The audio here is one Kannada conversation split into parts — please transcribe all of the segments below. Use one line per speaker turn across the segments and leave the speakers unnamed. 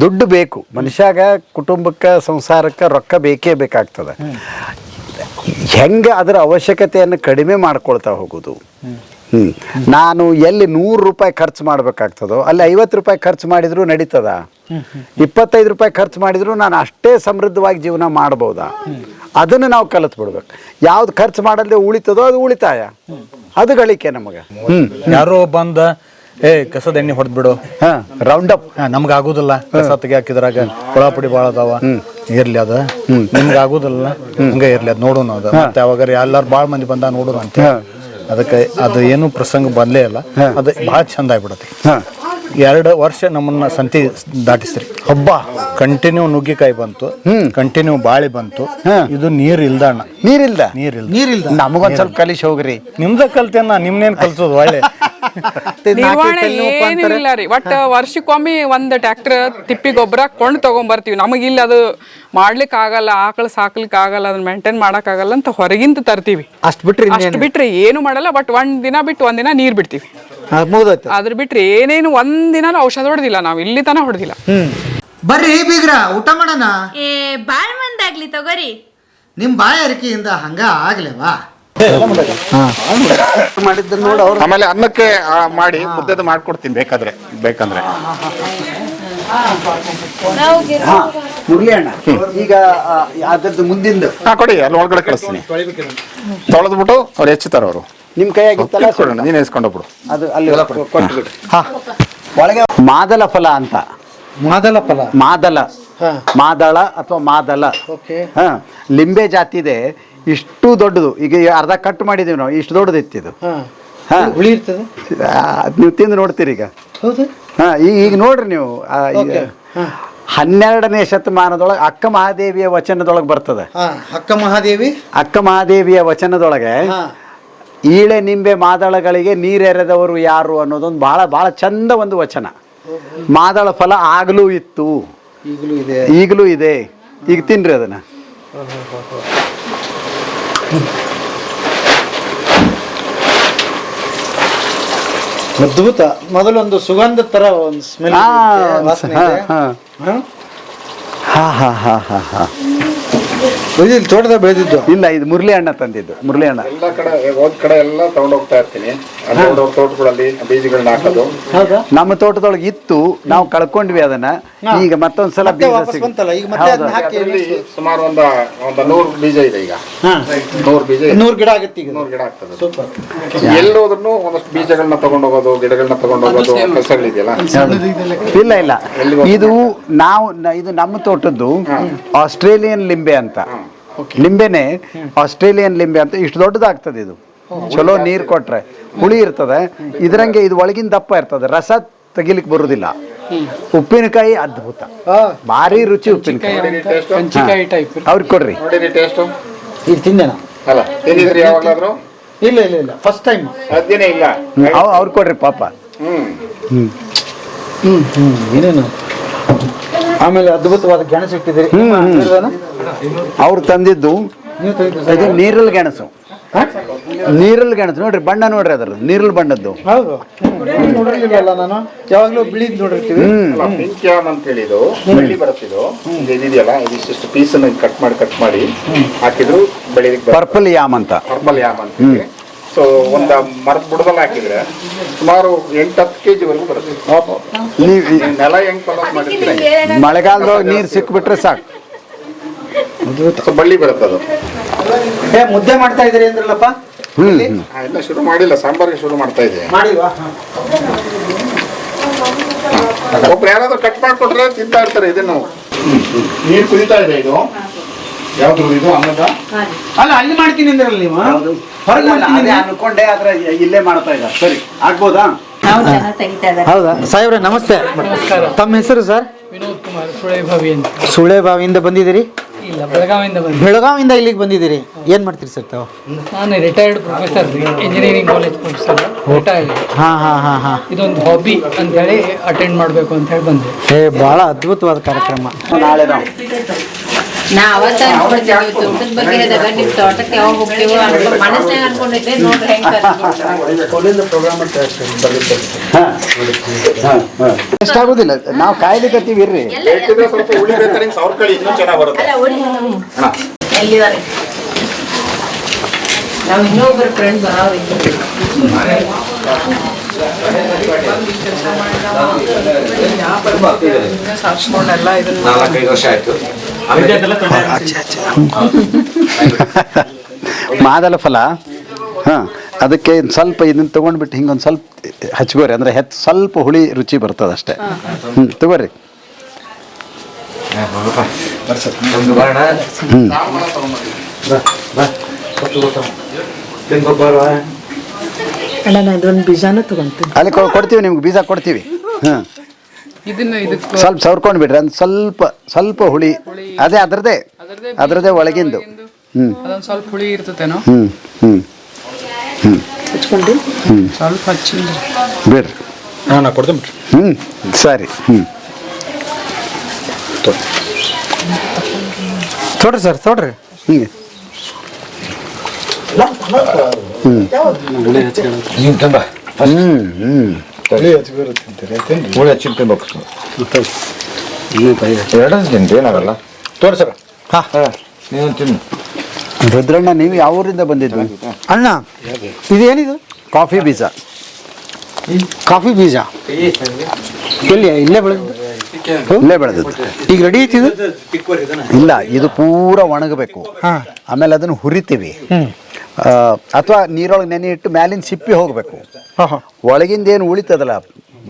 ದುಡ್ಡು ಬೇಕು. ಮನುಷ್ಯಾಗ ಕುಟುಂಬಕ್ಕೆ ಸಂಸಾರಕ್ಕೆ ರೊಕ್ಕ ಬೇಕೇ ಬೇಕಾಗ್ತದೆ. ಹೆಂಗೆ ಅದರ ಅವಶ್ಯಕತೆಯನ್ನು ಕಡಿಮೆ ಮಾಡ್ಕೊಳ್ತಾ ಹೋಗೋದು? ಹ್ಞೂ ನಾನು ಎಲ್ಲಿ ನೂರು ರೂಪಾಯಿ ಖರ್ಚು ಮಾಡಬೇಕಾಗ್ತದೋ ಅಲ್ಲಿ ಐವತ್ತು ರೂಪಾಯಿ ಖರ್ಚು ಮಾಡಿದರೂ ನಡೀತದ? ಇಪ್ಪತ್ತೈದು ರೂಪಾಯಿ ಖರ್ಚು ಮಾಡಿದರೂ ನಾನು ಅಷ್ಟೇ ಸಮೃದ್ಧವಾಗಿ ಜೀವನ ಮಾಡ್ಬೋದಾ? ಅದನ್ನು ನಾವು ಕಲಿತು ಬಿಡ್ಬೇಕು. ಯಾವ್ದು ಖರ್ಚು ಮಾಡಲ್ದೆ ಉಳಿತದೋ ಅದು ಉಳಿತಾಯ. ಅದು ಗಳಿಕೆ ನಮಗೆ. ಹ್ಞೂ
ಯಾರೋ ಬಂದ ಏ ಕಸದ ಎಣ್ಣೆ ಹೊಡೆದ್ ಬಿಡು
ಹಾಂ. ರೌಂಡ್ ಅಪ್
ನಮ್ಗೆ ಆಗುದಿಲ್ಲ ಕಸ ತೆಗಿಯಾಕಿದ್ರಾಗ ಹಾಕಿದ್ರಾಗ ಪುಡಿ ಬಾಳ ಅದಾವ. ಇರ್ಲಿ ಅದ. ನಿಮ್ಗೆ ಆಗುದಿಲ್ಲ ಹಂಗ ಇರ್ಲಿ ಅದ್ ನೋಡೋಣ ಅದ. ಮತ್ತೆ ಅವಾಗ ಎಲ್ಲಾರು ಭಾಳ ಮಂದಿ ಬಂದ ನೋಡೋಣ ಅಂತ ಅದಕ್ಕೆ ಅದು ಏನು ಪ್ರಸಂಗ ಬಂದ್ಲೇ ಇಲ್ಲ. ಅದು ಭಾಳ ಚಂದ ಆಗ್ಬಿಡತ್ತೆ. ಎರಡು ವರ್ಷ ನಮ್ಮನ್ನ ಸಂತಿ ದಾಟಿಸ್ರಿ ಹಬ್ಬ. ಕಂಟಿನ್ಯೂ ನುಗ್ಗಿಕಾಯಿ ಬಂತು. ಕಂಟಿನ್ಯೂ ಬಾಳೆ ಬಂತು. ಇದು ನೀರ್ ಇಲ್ದಣ್ಣ
ನೀರಿಲ್ದ.
ನೀರಿಲ್ಲ ನೀರಿಲ್ಲ
ನೀರಿಲ್ದ?
ನಮಗೊಂದ್ ಸ್ವಲ್ಪ ಕಲಿಸಿ ಹೋಗ್ರಿ.
ನಿಮ್ದ ಕಲ್ತೇನ ನಿಮ್ನೇನ್ ಕಲ್ಸೋದು ಒಳ್ಳೆ.
ನಿರ್ವಹಣೆ ಏನಿಲ್ಲ ರೀ. ಒಟ್ಟ ವರ್ಷಕ್ಕೊಮ್ಮೆ ಒಂದ್ ಟ್ರ್ಯಾಕ್ಟರ್ ತಿಪ್ಪಿ ಗೊಬ್ಬರ ಕೊಂಡು ತಗೊಂಬರ್ತೀವಿ ಇಲ್ಲಿ ಅದು ಮಾಡ್ಲಿಕ್ಕೆ ಆಗಲ್ಲ ಆಕಳು ಸಾಕ್ಲಿಕ್ಕೆ ಆಗಲ್ಲ ಅದನ್ನ ಮೇಂಟೈನ್ ಮಾಡಕ್ ಆಗಲ್ಲ ಅಂತ ಹೊರಗಿಂತ ತರ್ತೀವಿ.
ಅಷ್ಟು ಬಿಟ್ರಿ
ಅಷ್ಟು ಬಿಟ್ರೆ ಏನು ಮಾಡಲ್ಲ ಬಟ್ ಒಂದ್ ದಿನ ಬಿಟ್ಟು ಒಂದಿನ ದಿನ ನೀರ್ ಬಿಡ್ತೀವಿ.
ಮುಗ್ದೋಯ್ತು.
ಅದ್ರ ಬಿಟ್ರೆ ಏನೇನು ಒಂದಿನ ದಿನ ಔಷಧ ಹೊಡೆದಿಲ್ಲ ನಾವು. ಇಲ್ಲಿ ತನ ಹೊಡೆದಿಲ್ಲ.
ಬರ್ರಿ ಬೀಗ್ರ ಊಟ ಮಾಡೋಣ?
ಏ ಬಾಳ್ ಮಂದಾಗ್ಲಿ ತಗೋರಿ.
ನಿಮ್ ಬಾಯ ಅರಿಕೆಯಿಂದ ಹಂಗ ಆಗ್ಲೇವಾ?
ಮಾಡಿದ್ದು ನೋಡು ಅವ್ರು
ಆಮೇಲೆ ಅನ್ನಕ್ಕೆ ಆ, ಮಾಡಿ ಮುದ್ದೆ ಮಾಡ್ಕೊಡ್ತೀನಿ ಬೇಕಾದ್ರೆ ಬೇಕಂದ್ರೆ.
ಮುರಳಿ ಅಣ್ಣ ಈಗ ಆ, ಅದ್ರದ್ದು ಮುಂದಿಂದು.
ಹಾ ಕೊಡಿ ಅಲ್ಲಿ ಒಳಗಡೆ ಕಳಿಸ್ತೀನಿ. ತೊಳೆದ್ಬಿಟ್ಟು ಅವ್ರು ಹೆಚ್ಚುತ್ತಾರ ಅವರು.
ನಿಮ್ ಕೈಯಾಗಿತ್ತಲ್ಲ?
ಕೊಡೋಣ ನೀನು ಎಸ್ಕೊಂಡೋಗ್ಬಿಡು
ಅದು ಅಲ್ಲಿ ಕೊಟ್ಬಿಡು. ಒಳಗೆ ಮಾದಲ ಫಲ ಅಂತ.
ಮಾದಲ ಫಲ?
ಮಾದಲ.
ಹಾ.
ಮಾದಳ ಅಥವಾ ಮಾದಲ.
ಓಕೆ.
ಹಾ. ಲಿಂಬೆ ಜಾತಿ ಇದೆ ಇಷ್ಟು ದೊಡ್ಡದು. ಈಗ ಅರ್ಧ ಕಟ್ ಮಾಡಿದೀವಿ ನಾವು ಇಷ್ಟು ದೊಡ್ಡದು ಇತ್ತಿದು
ಹಾ. ಹುಳಿ ಇರ್ತದೆ?
ನೀವು ತಿಂದು ನೋಡ್ತೀರಿ ಈಗ.
ಹೌದು.
ಹಾ ಈಗ ಈಗ ನೋಡ್ರಿ ನೀವು ಆ, ಈಗ. ಹನ್ನೆರಡನೇ ಶತಮಾನದೊಳಗೆ ಅಕ್ಕ ಮಹಾದೇವಿಯ ವಚನದೊಳಗೆ ಬರ್ತದೆ.
ಹಾ ಅಕ್ಕ ಮಹಾದೇವಿ?
ಅಕ್ಕ ಮಹಾದೇವಿಯ ವಚನದೊಳಗೆ
ಹಾ.
ಈಳೆ ನಿಂಬೆ ಮಾದಳಗಳಿಗೆ ನೀರೆರೆದವರು ಯಾರು ಅನ್ನೋದೊಂದು ಬಹಳ ಬಹಳ ಚಂದ ಒಂದು ವಚನ. ಮಾದಳ ಫಲ ಆಗಲೂ ಇತ್ತು.
ಈಗಲೂ ಇದೆ.
ಈಗಲೂ ಇದೆ. ಈಗ ತಿನ್ರಿ ಅದನ್ನ.
ಅದ್ಭುತ ಮೊದಲೊಂದು ಸುಗಂಧ ತರ ಒಂದು ಸ್ಮೆಲ್
ಹಾ, ಹಾ.
ಹಾ?
ಹಾ ಹಾ
ಇಲ್ಲಿ ತೋಟದ ಬೆಳೆದಿದ್ದು?
ಇಲ್ಲ ಇದು ಮುರಳಿ ಅಣ್ಣ ತಂದಿದ್ದು ಮುರಳಿ ಅಣ್ಣ
ಎಲ್ಲ ಕಡೆ ಹೋದ್ ಕಡೆ ಎಲ್ಲ ತಗೊಂಡು ಹೋಗ್ತಾ ಇರ್ತೀನಿ. ತೋಟಗಳಲ್ಲಿ ಬೀಜಗಳನ್ನ ಹಾಕೋದು.
ಹೌದಾ?
ನಮ್ಮ ತೋಟದೊಳಗೆ ಇತ್ತು ನಾವು ಕಳ್ಕೊಂಡ್ವಿ ಅದನ್ನ. ಈಗ ಮತ್ತೊಂದ್ಸಲ
ಮತ್ತೆ
ಬೀಜ
ವಾಪಸ್
ಸಿಗುತ್ತೆ.
ಬಂತಲ್ಲ? ಈಗ ಮತ್ತೆ ಅದನ್ನ ಹಾಕಿ
ಅದರಲ್ಲಿ ಸುಮಾರು ಒಂದ ಒಂದ ನೂರು ಬೀಜ ಇದೆ ಈಗ. ನೂರ್ ಬೀಜ ಇದೆ.
ನೂರು ಗಿಡ ಆಗುತ್ತೆ ಈಗ.
ನೂರು ಗಿಡ ಆಗ್ತದೆ.
ಸೂಪರ್.
ಎಲ್ಲಿ ಹೋದ್ರು ಒಂದಷ್ಟು ಬೀಜಗಳನ್ನ ತಗೊಂಡು ಹೋಗೋದು ಗಿಡಗಳನ್ನ ತಗೊಂಡು ಹೋಗೋದು ಕಸಗಳಿದೆಯಲ್ಲ
ಇಲ್ಲ ಇಲ್ಲ. ಇದು ನಾವು ನ- ಇದು ನಮ್ಮ ತೋಟದ್ದು ಆಸ್ಟ್ರೇಲಿಯನ್ ಲಿಂಬೆ ಅಂತ. ಲಿಂಬೆನೆ ಆಸ್ಟ್ರೇಲಿಯನ್ ಲಿಂಬೆ ಅಂತ ಇಷ್ಟು ದೊಡ್ಡದಾಗ್ತದೆ ಇದು. ಚಲೋ ನೀರು ಕೊಟ್ರೆ ಹುಳಿ ಇರ್ತದೆ. ಇದ್ರಂಗೆ ಇದು ಒಳಗಿನ ದಪ್ಪ ಇರ್ತದೆ. ರಸ ತೆಗಿಲಿಕ್ಕೆ ಬರುದಿಲ್ಲ. ಉಪ್ಪಿನಕಾಯಿ ಅದ್ಭುತ. ಭಾರಿ ರುಚಿ ಉಪ್ಪಿನಕಾಯಿ. ಅವ್ರಿಗೆ ಕೊಡ್ರಿ.
ಇದು ತಿಂದೇನಾ ಇಲ್ಲ ಇಲ್ಲ ಇಲ್ಲ. ಫಸ್ಟ್ ಟೈಮ್
ಇಲ್ಲ.
ಅವ್ ಅವ್ರು ಕೊಡ್ರಿ ಪಾಪ.
ಹ್ಮ್.
ಹ್ಮ್.
ಹ್ಮ್ ಹ್ಮ್. ಏನೇನು? ಆಮೇಲೆ ಅದ್ಭುತವಾದ ಗೆಣಸು ಇಟ್ಟಿದ್ದೀರಿ ಇಲ್ವೇನ?
ಅವ್ರು ತಂದಿದ್ದು
ನೀವು ತೆಗೆದು
ಇದು ನೀರಲ್ ಗೆಣಸು. ನೀರಲ್ ಗೆಣಸು. ನೋಡ್ರಿ ಬಣ್ಣ ನೋಡ್ರಿ ಅದ್ರ ನೀರಲ್ ಬಣ್ಣದ್ದು.
ಹೌದು. ನೋಡಿರ್ಲಿಲ್ವಲ್ಲ ನಾನು. ಯಾವಾಗಲೂ ಬಿಳಿದ್ ನೋಡಿರ್ತೀವಿ.
ಅಲ್ಲ ಪಿಂಕ್ ಯಾಮ್ ಅಂತ ಹೇಳಿದು ಬೆಳ್ಳಿ ಬರುತ್ತಿದ್ದು. ಇದು ಇದೆಯಲ್ಲ ಇದಿಷ್ಟು ಪೀಸ್ ಕಟ್ ಮಾಡಿ ಕಟ್ ಮಾಡಿ ಹಾಕಿದ್ರು ಬೆಳಿಲಿಕ್ಕೆ ಬರುತ್ತೆ.
ಪರ್ಪಲ್ ಯಾಮ್ ಅಂತ.
ಪರ್ಪಲ್ ಯಾಮ್ ಅಂತ ಸೊ ಒಂದು ಮರದ ಬುಡದಲ್ಲಿ ಹಾಕಿದ್ರೆ ಸುಮಾರು ಎಂಟು ಹತ್ತು ಕೆ ಜಿವರೆಗೂ ಬರುತ್ತೆ.
ನೀವು
ನೆಲ ಹೆಂಗ್ ಕಲರ್ ಮಳೆಗಾಲದ
ನೀರ್ ನೀರು ಸಿಕ್ಬಿಟ್ರೆ ಸಾಕು.
ಸೊ ಬಳ್ಳಿ ಬರುತ್ತೆ ಅದು.
ಏ ಮುದ್ದೆ ಮಾಡ್ತಾ ಇದ್ದೀರಿ ಅಂದ್ರಲ್ಲಪ್ಪ?
ಹ್ಮ್.
ಇನ್ನ ಶುರು ಮಾಡಿಲ್ಲ ಸಾಂಬಾರಿಗೆ ಶುರು ಮಾಡ್ತಾ ಇದೆ
ಮಾಡಿವಾ
ಒಬ್ರು ಯಾರಾದ್ರೂ ಕಟ್ ಮಾಡ್ಕೊಟ್ರೆ ತಿಂತಾ ಇರ್ತಾರೆ ಇದನ್ನು. ನೀರು ಕುದಿತಾ ಇದೆ ಇದು. ಯಾವ್ದು ಇದು ಅನ್ನದ?
ಅಲ್ಲ ಅಲ್ಲಿ ಮಾಡ್ತೀನಿ ಅಂದ್ರಲ್ಲ ನೀವು? ಹೊರಗೆ ಮಾಡ್ತೀನಿ
ಅದೇ ಅನ್ಕೊಂಡೆ ಆದ್ರೆ ಇಲ್ಲೇ ಮಾಡ್ತಾ ಇದ್ದಾರೆ. ಸರಿ ಆಗ್ಬೋದಾ?
ನಾವು ಚೆನ್ನಾಗಿ ತೆಗಿತಾ ಇದ್ದಾರೆ.
ಹೌದಾ? ಸಾಹೇಬ್ರೆ ನಮಸ್ತೆ. ತಮ್ಮ ಹೆಸರು ಸರ್?
ವಿನೋದ್ ಕುಮಾರ್ ಸುಳೇಭಾವಿ ಅಂತ.
ಸುಳೆಬಾವಿಯಿಂದ ಬಂದಿದ್ದೀರಿ?
ಇಲ್ಲ ಬೆಳಗಾವಿಯಿಂದ ಬಂದೆ
ಬೆಳಗಾವಿಯಿಂದ ಇಲ್ಲಿಗೆ ಬಂದಿದ್ದೀರಿ? ಏನು ಮಾಡ್ತೀರಿ ಸರ್ ತಾವು?
ನಾನು ರಿಟೈರ್ಡ್ ಪ್ರೊಫೆಸರ್ ರೀ ಇಂಜಿನಿಯರಿಂಗ್ ಕಾಲೇಜ್ ಪ್ರೊಫೆಸರ್ ರಿಟೈರ್ಡ್
ಹಾಂ ಹಾಂ ಹಾಂ ಹಾಂ.
ಇದೊಂದು ಹಾಬಿ ಅಂತ ಹೇಳಿ ಅಟೆಂಡ್ ಮಾಡಬೇಕು ಅಂತ ಹೇಳಿ ಬಂದೆ.
ಏ ಭಾಳ ಅದ್ಭುತವಾದ ಕಾರ್ಯಕ್ರಮ.
ನಾಳೆ ನಾವು.
ನಾ ಅವತ್ತ ಬಗ್ಗೆ ನಿಮ್ ತೋಟಕ್ಕೆ ಯಾವಾಗ ಹೋಗ್ತೀವೋ ಅನ್ಕೊಂಡು ಮನಸ್ನಾಗ ಅನ್ಕೊಂಡಿದ್ದೆ ನೋಡ್ರಿ ಹೆಂಗ್ ಕರ್ದ್ಬಿಟ್ರು.
ಹಾ ಎಷ್ಟಾಗೋದಿಲ್ಲ ನಾವು ಕಾಯ್ಲಿಕತ್ತೀವಿ ಇರ್ರಿ.
ಎಲ್ಲಿವರೆಗೆ ನಾವು ಇನ್ನೊಬ್ರು ಫ್ರೆಂಡ್
ಇದನ್ನ
ನಾಲ್ಕೈದು ವರ್ಷ ಆಯ್ತು.
ಮಾದಲ ಫಲ. ಹಾಂ ಅದಕ್ಕೆ ಇನ್ ಸ್ವಲ್ಪ ಇದನ್ನ ತೊಗೊಂಡ್ಬಿಟ್ಟು ಹಿಂಗೊಂದು ಸ್ವಲ್ಪ ಹಚ್ಕೋರಿ ಅಂದ್ರೆ ಹೆಚ್ಚು ಸ್ವಲ್ಪ ಹುಳಿ ರುಚಿ ಬರ್ತದೆ ಅಷ್ಟೇ. ಹ್ಞೂ ತಗೋರಿ.
ಒಂದು ಬಾಣ
ಅಣ್ಣ ನಾ ಇದೊಂದು ಬೀಜಾನು ತಗೊಂತೀನಿ.
ಅಲ್ಲಿ ಕೊಡ್ತೀವಿ ನಿಮ್ಗೆ ಬೀಜ ಕೊಡ್ತೀವಿ. ಹಾಂ ಸ್ವಲ್ಪ ಸವರ್ಕೊಂಡು ಬಿಡ್ರಿ ಅಂದ್ ಸ್ವಲ್ಪ ಸ್ವಲ್ಪ ಹುಳಿ. ಅದೇ ಅದರದೇ ಅದರದೇ ಒಳಗಿಂದು. ಹ್ಞೂ
ಸ್ವಲ್ಪ ಹುಳಿ ಇರ್ತತೇನೋ?
ಹ್ಞೂ ಹ್ಞೂ
ಹಚ್ಕೊಂಡು
ಸ್ವಲ್ಪ ಹಚ್ಚಿ
ಬಿಡ್ರಿ.
ಹಾಂ ನಾ ಕೊಡ್ತೀನಿ ಬಿಡ್ರಿ.
ಹ್ಞೂ ಸರಿ ಹ್ಞೂ
ತೊಡ್ರಿ ಸರ್ ತೊಡ್ರಿ.
ಹಿಂಗೆ.
ಹ್ಞೂ ಹ್ಞೂ
ಹ್ಞೂ ಹ್ಞೂ
ಹುಳಿ ಹಚ್ಚಿ ತಿನ್ಬೇಕು ಎರಡು ತಿಂತು ಏನಾಗಲ್ಲ
ತೋರಿ ಹಾ.
ನೀವು ತಿನ್ನು.
ರುದ್ರಣ್ಣ ನೀವು ಯಾವ ಊರಿಂದ ಬಂದಿದ್ವಿ
ಅಣ್ಣ ಇದೇನಿದು?
ಕಾಫಿ ಬೀಜ.
ಕಾಫಿ ಬೀಜ. ಎಲ್ಲಿ ಇಲ್ಲೇ ಬೆಳೆದ?
ಇಲ್ಲೇ ಬೆಳೆದಿದ್ದು.
ಈಗ ರೆಡಿ ಐತಿದು
ಇಲ್ಲ ಇದು ಪೂರ ಒಣಗಬೇಕು.
ಹಾ.
ಆಮೇಲೆ ಅದನ್ನು ಹುರಿತೀವಿ. ಅಥವಾ ನೀರೊಳಗೆ ನೆನೆ ಇಟ್ಟು ಮ್ಯಾಲಿನ ಸಿಪ್ಪಿ ಹೋಗಬೇಕು. ಒಳಗಿಂದ ಏನು ಉಳಿತದಲ್ಲ?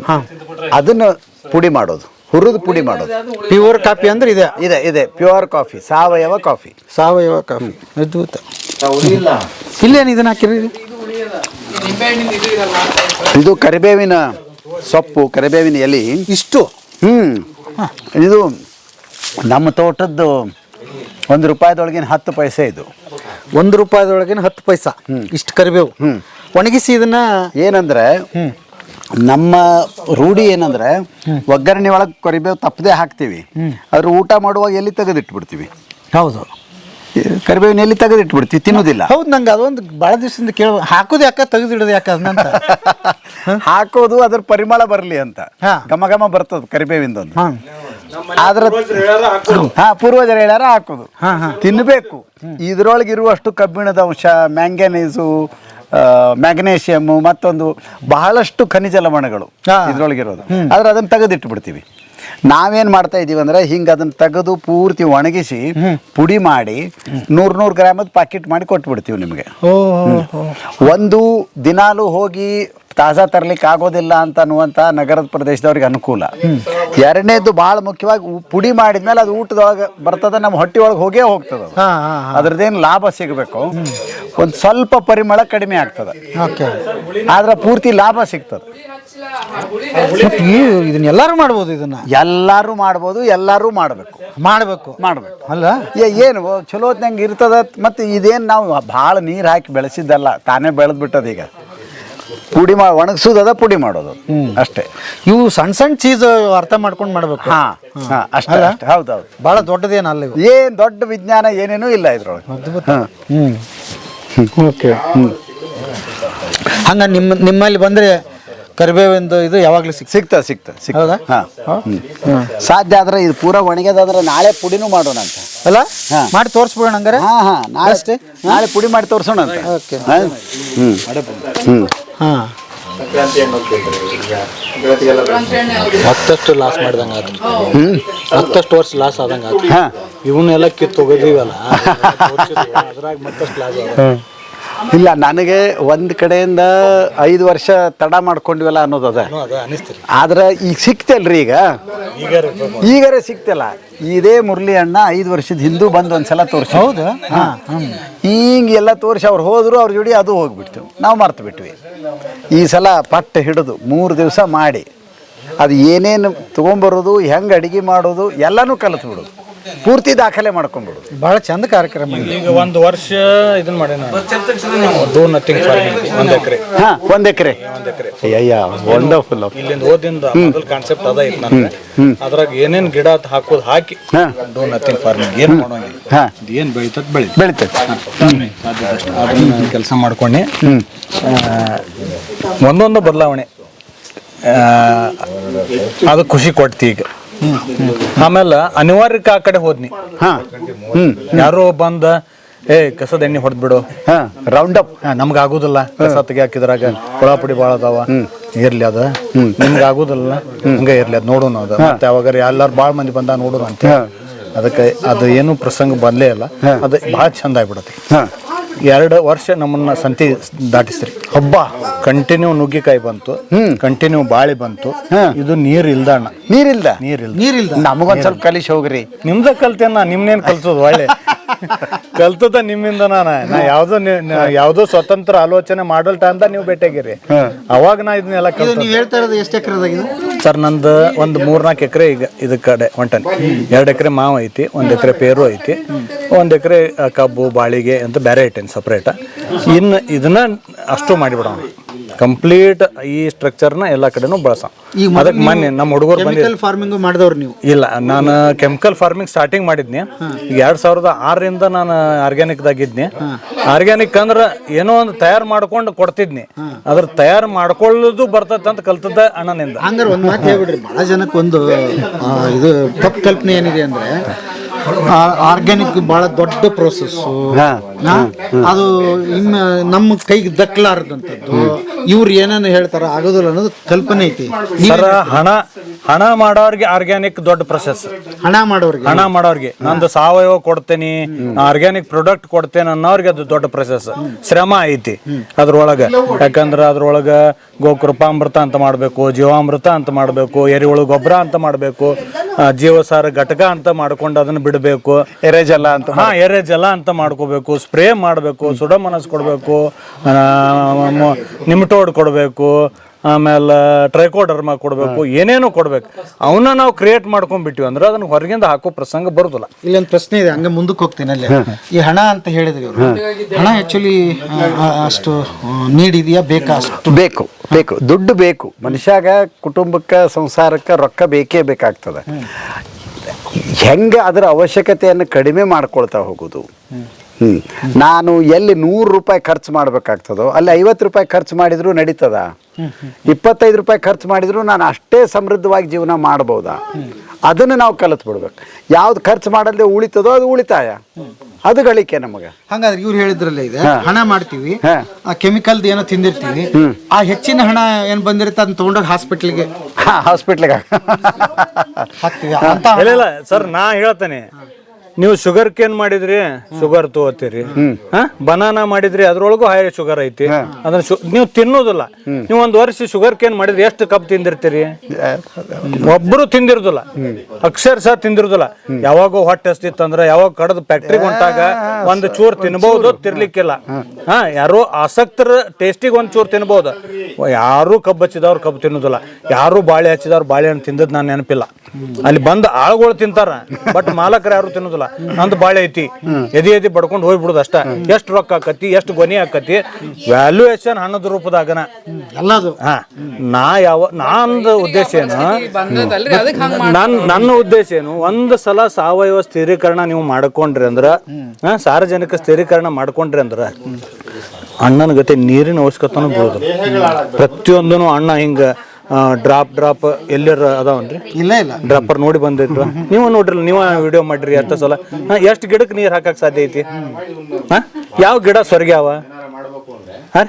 ಹಾಂ.
ಅದನ್ನು ಪುಡಿ ಮಾಡೋದು. ಹುರಿದು ಪುಡಿ ಮಾಡೋದು.
ಪ್ಯೂರ್ ಕಾಫಿ ಅಂದ್ರೆ ಇದೆ.
ಇದೆ ಇದೆ. ಪ್ಯೂರ್ ಕಾಫಿ ಸಾವಯವ ಕಾಫಿ
ಸಾವಯವ ಕಾಫಿ ಅದ್ಭುತ.
ಇಲ್ಲ
ಇಲ್ಲೇನು ಇದನ್ನ ಹಾಕಿರಿ
ಇದು
ಕರಿಬೇವಿನ ಸೊಪ್ಪು ಕರಿಬೇವಿನ ಎಲೆ.
ಇಷ್ಟು?
ಹ್ಮ್. ಇದು ನಮ್ಮ ತೋಟದ್ದು ಒಂದು ರೂಪಾಯಿದೊಳಗಿನ ಹತ್ತು ಪೈಸೆ ಇದು.
ಒಂದು ರೂಪಾಯಿದೊಳಗಿನ ಹತ್ತು ಪೈಸ. ಇಷ್ಟು ಕರಿಬೇವು. ಒಣಗಿಸಿ ಇದನ್ನ
ಏನಂದ್ರೆ ನಮ್ಮ ರೂಢಿ ಏನಂದ್ರೆ ಒಗ್ಗರಣೆ ಒಳಗೆ ಕರಿಬೇವು ತಪ್ಪದೆ ಹಾಕ್ತೀವಿ. ಅದ್ರ ಊಟ ಮಾಡುವಾಗ ಎಲ್ಲಿ ತೆಗೆದಿಟ್ಬಿಡ್ತೀವಿ?
ಹೌದು.
ಕರಿಬೇವಿನ ಎಲ್ಲಿ ತೆಗೆದಿಟ್ಬಿಡ್ತೀವಿ? ತಿನ್ನೋದಿಲ್ಲ.
ಹೌದು ನಂಗೆ ಅದೊಂದು ಭಾಳ ದಿವಸದಿಂದ ಕೇಳ ಹಾಕೋದು ಯಾಕೆ ತೆಗೆದಿಡೋದು ಯಾಕೆ ಅದನ್ನ
ಹಾಕೋದು ಅದ್ರ ಪರಿಮಳ ಬರಲಿ ಅಂತ.
ಗಮ
ಘಮ ಘಮ ಬರ್ತದ ಕರಿಬೇವಿಂದೊಂದು.
ಹಾಂ.
ಆದ್ರ ಹಾ ಪೂರ್ವಜರು ಹೇಳ್ಯಾರ ಹಾಕೋದು. ತಿನ್ನಬೇಕು ಇದ್ರೊಳಗೆ ಇರುವಷ್ಟು ಕಬ್ಬಿಣದ ಅಂಶ ಮ್ಯಾಂಗನೀಸು ಮ್ಯಾಗ್ನೇಷಿಯಮ್ ಮತ್ತೊಂದು ಬಹಳಷ್ಟು ಖನಿಜ ಲವಣಗಳು. ಇದ್ರೊಳಗಿರೋದು. ಆದ್ರೆ ಅದನ್ನ ತೆಗೆದಿಟ್ಟು ಬಿಡ್ತೀವಿ ನಾವೇನ್ ಮಾಡ್ತಾ ಇದೀವಿ ಅಂದ್ರೆ ಹಿಂಗ ಅದನ್ನ ತೆಗೆದು ಪೂರ್ತಿ ಒಣಗಿಸಿ ಪುಡಿ ಮಾಡಿ ನೂರ್ ನೂರ್ ಗ್ರಾಮದ ಪ್ಯಾಕೆಟ್ ಮಾಡಿ ಕೊಟ್ಬಿಡ್ತೀವಿ ನಿಮಗೆ. ಒಂದು ದಿನಾಲು ಹೋಗಿ ತಾಜಾ ತರ್ಲಿಕ್ಕೆ ಆಗೋದಿಲ್ಲ ಅಂತ ಅನ್ನುವಂಥ ನಗರದ ಪ್ರದೇಶದವ್ರಿಗೆ ಅನುಕೂಲ. ಎರಡನೇದು ಭಾಳ ಮುಖ್ಯವಾಗಿ ಪುಡಿ ಮಾಡಿದ್ಮೇಲೆ ಅದು ಊಟದೊಳಗೆ ಬರ್ತದ ನಮ್ಮ ಹೊಟ್ಟೆ ಒಳಗೆ ಹೋಗೇ ಹೋಗ್ತದ ಅದ್ರದ್ದೇನು ಲಾಭ ಸಿಗಬೇಕು. ಒಂದು ಸ್ವಲ್ಪ ಪರಿಮಳ ಕಡಿಮೆ ಆಗ್ತದ.
ಓಕೆ.
ಆದ್ರೆ ಪೂರ್ತಿ ಲಾಭ ಸಿಗ್ತದೆ.
ಇದನ್ನ ಎಲ್ಲರೂ ಮಾಡ್ಬೋದು ಇದನ್ನ.
ಎಲ್ಲರೂ ಮಾಡ್ಬೋದು ಎಲ್ಲರೂ ಮಾಡಬೇಕು.
ಮಾಡಬೇಕು.
ಮಾಡ್ಬೇಕು.
ಅಲ್ಲ?
ಏನು ಚಲೋ ಹೊತ್ನಂಗೆ ಇರ್ತದ ಮತ್ತು ಇದೇನು ನಾವು ಭಾಳ ನೀರು ಹಾಕಿ ಬೆಳೆಸಿದ್ದಲ್ಲ ತಾನೇ ಬೆಳೆದ್ ಬಿಟ್ಟದ ಈಗ. ಪುಡಿ ಮಾ ಒಣಗಿಸೋದದ ಪುಡಿ ಮಾಡೋದು. ಅಷ್ಟೇ.
ಇವು ಸಣ್ಣ ಸಣ್ಣ ಚೀಸ್ ಅರ್ಥ ಮಾಡ್ಕೊಂಡು ಮಾಡ್ಬೇಕು.
ಹಾ ಹಾ ಅಷ್ಟೇ ಹೌದೌದು
ಭಾಳ ದೊಡ್ಡದೇನಲ್ಲ ಇವು?
ಏನ್ ದೊಡ್ಡ ವಿಜ್ಞಾನ ಏನೇನೂ ಇಲ್ಲ ಇದ್ರೊಳಗೆ.
ಹ್ಞೂ ಓಕೆ. ಹಂಗ ನಿಮ್ಮ ನಿಮ್ಮಲ್ಲಿ ಬಂದರೆ ಕರಿಬೇವಿಂದು ಇದು ಯಾವಾಗಲೂ ಸಿಕ್
ಸಿಕ್ತ ಸಿಕ್ತ ಸಿಗ್ತದ
ಹೌದಾ?
ಸಾಧ್ಯ ಆದ್ರೆ ಇದು ಪೂರ ಒಣಗ್ಯದಾದ್ರೆ ನಾಳೆ ಪುಡಿನೂ ಮಾಡೋಣ ಅಂತ.
ಅಲ್ಲ?
ಹಾ.
ಮಾಡಿ ತೋರಿಸ್ಬಿಡೋಣ ಹಂಗಾರೆ?
ಹಾ ಹಾ. ನಾಳೆ ನಾಳೆ ಪುಡಿ ಮಾಡಿ ತೋರ್ಸೋಣ ಅಂತ.
ಓಕೆ.
ಹಾ? ಹ್ಮ್. ಹ್ಮ್.
ಹಾಂ. ಮತ್ತಷ್ಟು ಲಾಸ್ ಮಾಡ್ದಂಗೆ ಆತು. ಮತ್ತಷ್ಟು ವರ್ಷ ಲಾಸ್ ಆದಂಗೆ ಆತು.
ಹಾ.
ಇವನ್ನೆಲ್ಲ ಕಿತ್ತು ಹೋಗೋದಿವಲ್ಲ ಅದ್ರಾಗ ಮತ್ತಷ್ಟು ಲಾಸ್
ಇಲ್ಲ ನನಗೆ ಒಂದ್ ಕಡೆಯಿಂದ ಐದು ವರ್ಷ ತಡ ಮಾಡ್ಕೊಂಡಿವಲ್ಲ ಅನ್ನೋದದ ಆದ್ರೆ ಈಗ ಸಿಕ್ತಲ್ರಿ ಈಗ? ಈಗಾರೆ ಸಿಕ್ತಲ್ಲ. ಇದೇ ಮುರಳಿ ಅಣ್ಣ ಐದು ವರ್ಷದ ಹಿಂದೂ ಬಂದು ಒಂದ್ಸಲ ತೋರಿಸಿ
ಹೌದು?
ಹಿಂಗೆ ಎಲ್ಲ ತೋರಿಸಿ ಅವ್ರು ಹೋದ್ರು ಅವ್ರ ಜೋಡಿ ಅದು ಹೋಗ್ಬಿಡ್ತು. ನಾವು ಮರ್ತು ಬಿಟ್ವಿ. ಈ ಸಲ ಪಟ್ಟ ಹಿಡಿದು ಮೂರು ದಿವಸ ಮಾಡಿ. ಅದು ಏನೇನು ತೊಗೊಂಬರೋದು ಹೆಂಗೆ ಅಡಿಗೆ ಮಾಡೋದು ಎಲ್ಲನೂ ಕಲಿತು ಬಿಡೋದು ಪೂರ್ತಿ ದಾಖಲೆ ಮಾಡ್ಕೊಂಡ್ಬಿಡು
ಭಾಳ ಚಂದ ಕಾರ್ಯಕ್ರಮ ಇದು.
ಈಗ ಒಂದು ವರ್ಷ ಇದನ್ನ ಮಾಡ್ಯಾನ ಡೂ ನಥಿಂಗ್ ಫಾರ್ಮಿಂಗ್ ಒಂದು ಎಕರೆ.
ಹಾ ಒಂದ್ ಎಕರೆ. ಅಯ್ಯ ವಂಡರ್ಫುಲ್
ಇಲ್ಲಿಂದ ಓದಿಂದ ಮೊದಲ ಕಾನ್ಸೆಪ್ಟ್ ಅದ ಇತ್ತು ನನಗೆ ಅದ್ರಾಗ ಏನೇನ್ ಗಿಡ ಅದ್ ಹಾಕೋದು ಹಾಕಿ.
ಹಾ.
ಡೂ ನಥಿಂಗ್ ಫಾರ್ಮಿಂಗ್ ಏನು ಮಾಡೋಂಗಿಲ್ಲ.
ಹಾ.
ಇದು ಏನು ಬೆಳಿತದ ಬೆಳಿ
ಬೆಳಿತೈತೆ.
ಅದನ್ನ ಕೆಲಸ ಮಾಡ್ಕೊಂಡೆ. ಆ, ಒಂದೊಂದು ಬದಲಾವಣೆ. ಅದು ಖುಷಿ ಕೊಡ್ತಿ ಈಗ. ಆಮೇಲೆ ಅನಿವಾರ್ಯಕ್ಕೆ ಆ ಕಡೆ ಹೋದ್ನಿ.
ಹಾಂ.
ಯಾರೋ ಬಂದ ಏ ಕಸದ ಎಣ್ಣೆ ಹೊಡೆದ್ಬಿಡು.
ಹಾಂ. ರೌಂಡ್ ಅಪ್
ನಮ್ಗೆ ಆಗುದಿಲ್ಲ ಕಸ ತೆಗಿಯಾಕಿದ್ರಾಗ ಕೊಳಾಪುಡಿ ಭಾಳ ಅದಾವ. ಇರ್ಲಿ ಅದ. ನಿಮ್ಗೆ ಆಗುದಿಲ್ಲ ಹಂಗೆ ಇರ್ಲಿ ಅದ್ ನೋಡೋಣ ಅದ. ಮತ್ತೆ ಅವಾಗ ಎಲ್ಲಾರು ಭಾಳ ಮಂದಿ ಬಂದ ನೋಡೋಣ ಅಂತ ಅದಕ್ಕೆ ಅದು ಏನು ಪ್ರಸಂಗ ಬಂದಲೇ ಇಲ್ಲ. ಅದು ಭಾಳ ಚಂದ ಆಗ್ಬಿಡತ್ತೆ. ಎರಡು ವರ್ಷ ನಮ್ಮನ್ನ ಸಂತಿ ದಾಟಿಸ್ರಿ.
ಹಬ್ಬ
ಕಂಟಿನ್ಯೂ ನುಗ್ಗಿಕಾಯಿ ಬಂತು. ಕಂಟಿನ್ಯೂ ಬಾಳಿ ಬಂತು. ಇದು ನೀರ್ ಇಲ್ದಣ್ಣ
ನೀರಿಲ್ದ?
ನೀರಿಲ್ಲ
ನೀರಿಲ್ದ?
ನಮಗೊಂದ್ ಸ್ವಲ್ಪ ಕಲಿಸಿ ಹೋಗ್ರಿ.
ನಿಮ್ದ ಕಲ್ತೇನ ನಿಮ್ನೇನ್ ಕಲ್ಸೋದು ಒಳ್ಳೆ? ಕಲ್ತದ ನಿಮ್ಮಿಂದ ನಾನ. ನಾ ಯಾವ್ದೋ ನಿ- ಯಾವ್ದೋ ಸ್ವತಂತ್ರ ಆಲೋಚನೆ ಮಾಡಲ್ ಅಂತ ನೀವು ಭೇಟಿಯಾಗಿರಿ. ಅವಾಗ ನಾ ಇದನ್ನೆಲ್ಲ
ನೀವು ಹೇಳ್ತಾ ಇರೋದು ಎಷ್ಟು ಎಕರೆದಾಗಿದೆ
ಸರ್ ನಂದು ಒಂದು ಮೂರ್ನಾಲ್ಕು ಎಕರೆ ಈಗ ಇದ ಕಡೆ ಹೊಂಟನ್ ಎರಡು ಎಕರೆ ಮಾವು ಐತಿ ಒಂದ್ ಎಕರೆ ಪೇರು ಐತಿ ಒಂದ್ ಎಕರೆ ಕಬ್ಬು ಬಾಳಿಗೆ ಅಂತ ಬೇರೆ ಐಟೇನು ಸಪ್ರೇಟ್ ಇನ್ನು ಇದನ್ನ ಅಷ್ಟು ಮಾಡಿಬಿಡೋಣ. ಕಂಪ್ಲೀಟ್ ಈ ಸ್ಟ್ರಕ್ಚರ್ನ ಎಲ್ಲ ಕಡೆನೂ ಬಳಸ. ಅದಕ್ಕೆ ಮೊನ್ನೆ ನಮ್ಮ ಹುಡುಗರು
ಕೆಮಿಕಲ್ ಫಾರ್ಮಿಂಗ್ ಮಾಡಿದವ್ರು ನೀವು.
ಇಲ್ಲ ನಾನು ಕೆಮಿಕಲ್ ಫಾರ್ಮಿಂಗ್ ಸ್ಟಾರ್ಟಿಂಗ್ ಮಾಡಿದ್ನಿ. ಈಗ ಎರಡ್ ಸಾವಿರದ ಆರರಿಂದ ನಾನು ಆರ್ಗ್ಯಾನಿಕ್ದಾಗಿದ್ನಿ ಆರ್ಗ್ಯಾನಿಕ್ ಅಂದ್ರೆ ಏನೋ ಒಂದು ತಯಾರು ಮಾಡ್ಕೊಂಡು ಕೊಡ್ತಿದ್ನಿ. ಅದ್ರ ತಯಾರು ಮಾಡ್ಕೊಳ್ಳೋದು ಬರ್ತೈತೆ ಅಂತ ಕಲ್ತದ್ದ ಅಣ್ಣನಿಂದ.
ಹಂಗಾರೆ ಒಂದು ಮಾತು ಹೇಳ್ಬಿಡ್ರಿ ಭಾಳ ಜನಕ್ಕೆ ಒಂದು ಇದು ತಪ್ಪು ಕಲ್ಪನೆ ಏನಿದೆ ಅಂದ್ರೆ ಆರ್ಗ್ಯಾನಿಕ್ ಬಹಳ ದೊಡ್ಡ ಪ್ರೋಸೆಸ್ಸು ಅದು ಇನ್ನು ನಮ್ಮ ಕೈಗೆ ದಕ್ಕಲಾರದಂತದ್ದು ಇವ್ರು ಏನೇನು ಹೇಳ್ತಾರ ಆಗೋದಿಲ್ಲ ಅನ್ನೋದು ಕಲ್ಪನೆ ಐತಿ.
ಸರ ಹಣ ಹಣ ಮಾಡೋರ್ಗೆ ಆರ್ಗ್ಯಾನಿಕ್ ದೊಡ್ಡ ಪ್ರೊಸೆಸ್
ಹಣ ಮಾಡೋರಿಗೆ.
ಹಣ ಮಾಡೋರ್ಗೆ. ನಂದು ಸಾವಯವ ಕೊಡ್ತೇನೆ ಆರ್ಗ್ಯಾನಿಕ್ ಪ್ರಾಡಕ್ಟ್ ಕೊಡ್ತೇನೆ ಅನ್ನೋರ್ಗೆ ಅದು ದೊಡ್ಡ ಪ್ರೊಸೆಸ್ ಶ್ರಮ ಐತಿ ಅದ್ರೊಳಗ. ಯಾಕಂದ್ರ ಅದ್ರೊಳಗ ಗೋಕೃಪಾಮೃತ ಅಂತ ಮಾಡ್ಬೇಕು ಜೀವಾಮೃತ ಅಂತ ಮಾಡ್ಬೇಕು ಎರೆಹುಳು ಗೊಬ್ಬರ ಅಂತ ಮಾಡ್ಬೇಕು. ಜೀವಸಾರ ಘಟಕ ಅಂತ ಮಾಡ್ಕೊಂಡು ಅದನ್ನ ಬಿಡಬೇಕು.
ಎರೆಜಲ ಅಂತ
ಹಾ ಎರೆ ಜಲ ಅಂತ ಮಾಡ್ಕೋಬೇಕು ಸ್ಪ್ರೇ ಮಾಡಬೇಕು ಸುಡಮನಸ್ ಕೊಡಬೇಕು ನಿಮಟೋಡ್ ಕೊಡಬೇಕು ಆಮೇಲೆ ಟ್ರೈಕೋಡರ್ಮ ಕೊಡಬೇಕು ಏನೇನೋ ಕೊಡಬೇಕು. ಅವನ್ನ ನಾವು ಕ್ರಿಯೇಟ್ ಮಾಡ್ಕೊಂಡ್ಬಿಟ್ಟಿವಿ ಅಂದ್ರೆ ಅದನ್ನ ಹೊರಗಿಂದ ಹಾಕೋ ಪ್ರಸಂಗ ಬರುದಿಲ್ಲ.
ಇಲ್ಲೊಂದು ಪ್ರಶ್ನೆ ಇದೆ ಹಂಗೆ ಮುಂದಕ್ಕೆ ಹೋಗ್ತೀನಿ ಅಲ್ಲಿ. ಈ ಹಣ ಅಂತ ಹೇಳಿದ್ರಿ ಇವ್ರು. ಹಣ ಆಕ್ಚುಲಿ ಅಷ್ಟು ನೀಡಿದೆಯಾ ಬೇಕಾ ಅಷ್ಟು?
ಬೇಕು ಬೇಕು ದುಡ್ಡು ಬೇಕು. ಮನುಷ್ಯಾಗ ಕುಟುಂಬಕ್ಕೆ ಸಂಸಾರಕ್ಕೆ ರೊಕ್ಕ ಬೇಕೇ ಬೇಕಾಗ್ತದೆ. ಹೆಂಗೆ ಅದರ ಅವಶ್ಯಕತೆಯನ್ನು ಕಡಿಮೆ ಮಾಡ್ಕೊಳ್ತಾ ಹೋಗೋದು? ಹ್ಮ್. ನಾನು ಎಲ್ಲಿ ನೂರು ರೂಪಾಯಿ ಖರ್ಚು ಮಾಡಬೇಕಾಗ್ತದೋ ಅಲ್ಲಿ ಐವತ್ತು ರೂಪಾಯಿ ಖರ್ಚು ಮಾಡಿದ್ರು ನಡೀತದ? ಇಪ್ಪತ್ತೈದು ರೂಪಾಯಿ ಖರ್ಚು ಮಾಡಿದ್ರು ನಾನು ಅಷ್ಟೇ ಸಮೃದ್ಧವಾಗಿ ಜೀವನ ಮಾಡ್ಬೋದಾ? ಅದನ್ನು ನಾವು ಕಲಿತು ಬಿಡ್ಬೇಕು. ಯಾವ್ದು ಖರ್ಚು ಮಾಡಲ್ದೆ ಉಳಿತದೋ ಅದು ಉಳಿತಾಯ. ಅದು ಗಳಿಕೆ ನಮಗೆ.
ಹಂಗಾದ್ರೆ ಇವ್ರು ಹೇಳಿದ್ರಲ್ಲೇ ಇದೆ ಹಣ ಮಾಡ್ತೀವಿ
ಕೆಮಿಕಲ್
ಆ ಕೆಮಿಕಲ್ದು ಏನೋ ತಿಂದಿರ್ತೀವಿ ಆ ಹೆಚ್ಚಿನ ಹಣ ಏನ್ ಬಂದಿರುತ್ತೆ ಅದನ್ನ ತಗೊಂಡೋಗಿ ಹಾಸ್ಪಿಟ್ಲಿಗೆ?
ಹಾಸ್ಪಿಟ್ಲಿಗೆ
ಹಾಕ್ತೀವಿ. ಅಂತ
ಇಲ್ಲ ಇಲ್ಲ ಸರ್ ನಾ ಹೇಳ್ತೇನೆ. ನೀವು ಶುಗರ್ ಕೇನ್ ಮಾಡಿದ್ರಿ? ಶುಗರ್ ತಗೋತೀರಿ. ಬನಾನಾ ಮಾಡಿದ್ರಿ ಅದ್ರೊಳಗೂ ಹೈ ಶುಗರ್ ಐತಿ. ಅದನ್ನ ನೀವು ತಿನ್ನೋದಿಲ್ಲ. ನೀವು ಒಂದ್ ವರ್ಷ ಶುಗರ್ ಕೇನ್ ಮಾಡಿದ್ರಿ? ಎಷ್ಟು ಕಪ್ ತಿಂದಿರ್ತೀರಿ? ಒಬ್ರು ತಿಂದಿರುದಿಲ್ಲ. ಅಕ್ಷರಶಃ ತಿಂದಿರುದಿಲ್ಲ. ಯಾವಾಗ ಹೊಟ್ಟೆ ಹಸ್ತಿತ್ತಂದ್ರ ಯಾವಾಗ ಕಡದ ಫ್ಯಾಕ್ಟ್ರಿಗೆ ಹೊಂಟಾಗ ಒಂದ್ ಚೂರ್ ತಿನ್ಬಹುದು ತಿರ್ಲಿಕ್ಕಿಲ್ಲ ಹಾ. ಯಾರು ಆಸಕ್ತರ ಟೇಸ್ಟಿಗೆ ಒಂದ್ ಚೂರ್ ತಿನ್ಬಹುದು ಯಾರು ಕಬ್ಬು ಹಚ್ಚಿದವ್ರು ಕಬ್ಬು ತಿನ್ನೋದಿಲ್ಲ. ಯಾರು ಬಾಳೆ ಹಚ್ಚಿದವ್ರು ಬಾಳೆಹಣ್ಣು ತಿಂದದ್ ನಾನು ನೆನಪಿಲ್ಲ. ಅಲ್ಲಿ ಬಂದ ಆಳುಗಳು ತಿಂತಾರ. ಬಟ್ ಮಾಲಕರು ಯಾರು ತಿನ್ನೋದಿಲ್ಲ. ನಂದು ಬಾಳೆ ಐತಿ. ಎದಿ ಎದಿ ಬಡ್ಕೊಂಡು ಹೋಗ್ಬಿಡುದು ಅಷ್ಟ. ಎಷ್ಟು ರೊಕ್ಕ ಆಕತಿ ಎಷ್ಟು ಗೊನಿ ಆಕತಿ ವ್ಯಾಲ್ಯೂಯೇಷನ್ ಹಣದ ರೂಪದಾಗನ.
ಎಲ್ಲದು.
ಹಾ. ನಾ ಯಾವ ನಂದು ಉದ್ದೇಶ ಏನು?
ಬಂದದಲ್ರಿ ಅದಕ್ಕೆ ಹಂಗ
ನನ್ ನನ್ನ ಉದ್ದೇಶ ಏನು? ಒಂದು ಸಲ ಸಾವಯವ ಸ್ಥಿರೀಕರಣ ನೀವು ಮಾಡ್ಕೊಂಡ್ರಿ ಅಂದ್ರ ಹಾ, ಸಾರ್ವಜನಿಕ ಸ್ಥಿರೀಕರಣ ಮಾಡ್ಕೊಂಡ್ರಿ ಅಂದ್ರ ಅಣ್ಣನ ಗತಿ ನೀರಿನ ಅವಶ್ಯಕತೆ ಬೀಳುದು ಪ್ರತಿಯೊಂದನು ಅಣ್ಣ ಹಿಂಗ ಡ್ರಾಪ್ ಡ್ರಾಪ್ ಎಲ್ಲರ ಅದಾವನ್ರಿ?
ಇಲ್ಲ ಇಲ್ಲ.
ಡ್ರಾಪರ್ ನೋಡಿ ಬಂದಿದ್ರು ನೀವು ನೋಡ್ರಿ ನೀವು ವಿಡಿಯೋ ಮಾಡ್ರಿ ಅಂತ ಸಲ. ಎಷ್ಟು ಗಿಡಕ್ಕೆ ನೀರು ಹಾಕಕ್ ಸಾಧ್ಯ ಐತಿ? ಹಾಂ? ಯಾವ ಗಿಡ ಸ್ವರ್ಗ್ಯಾವ? ಹಾ?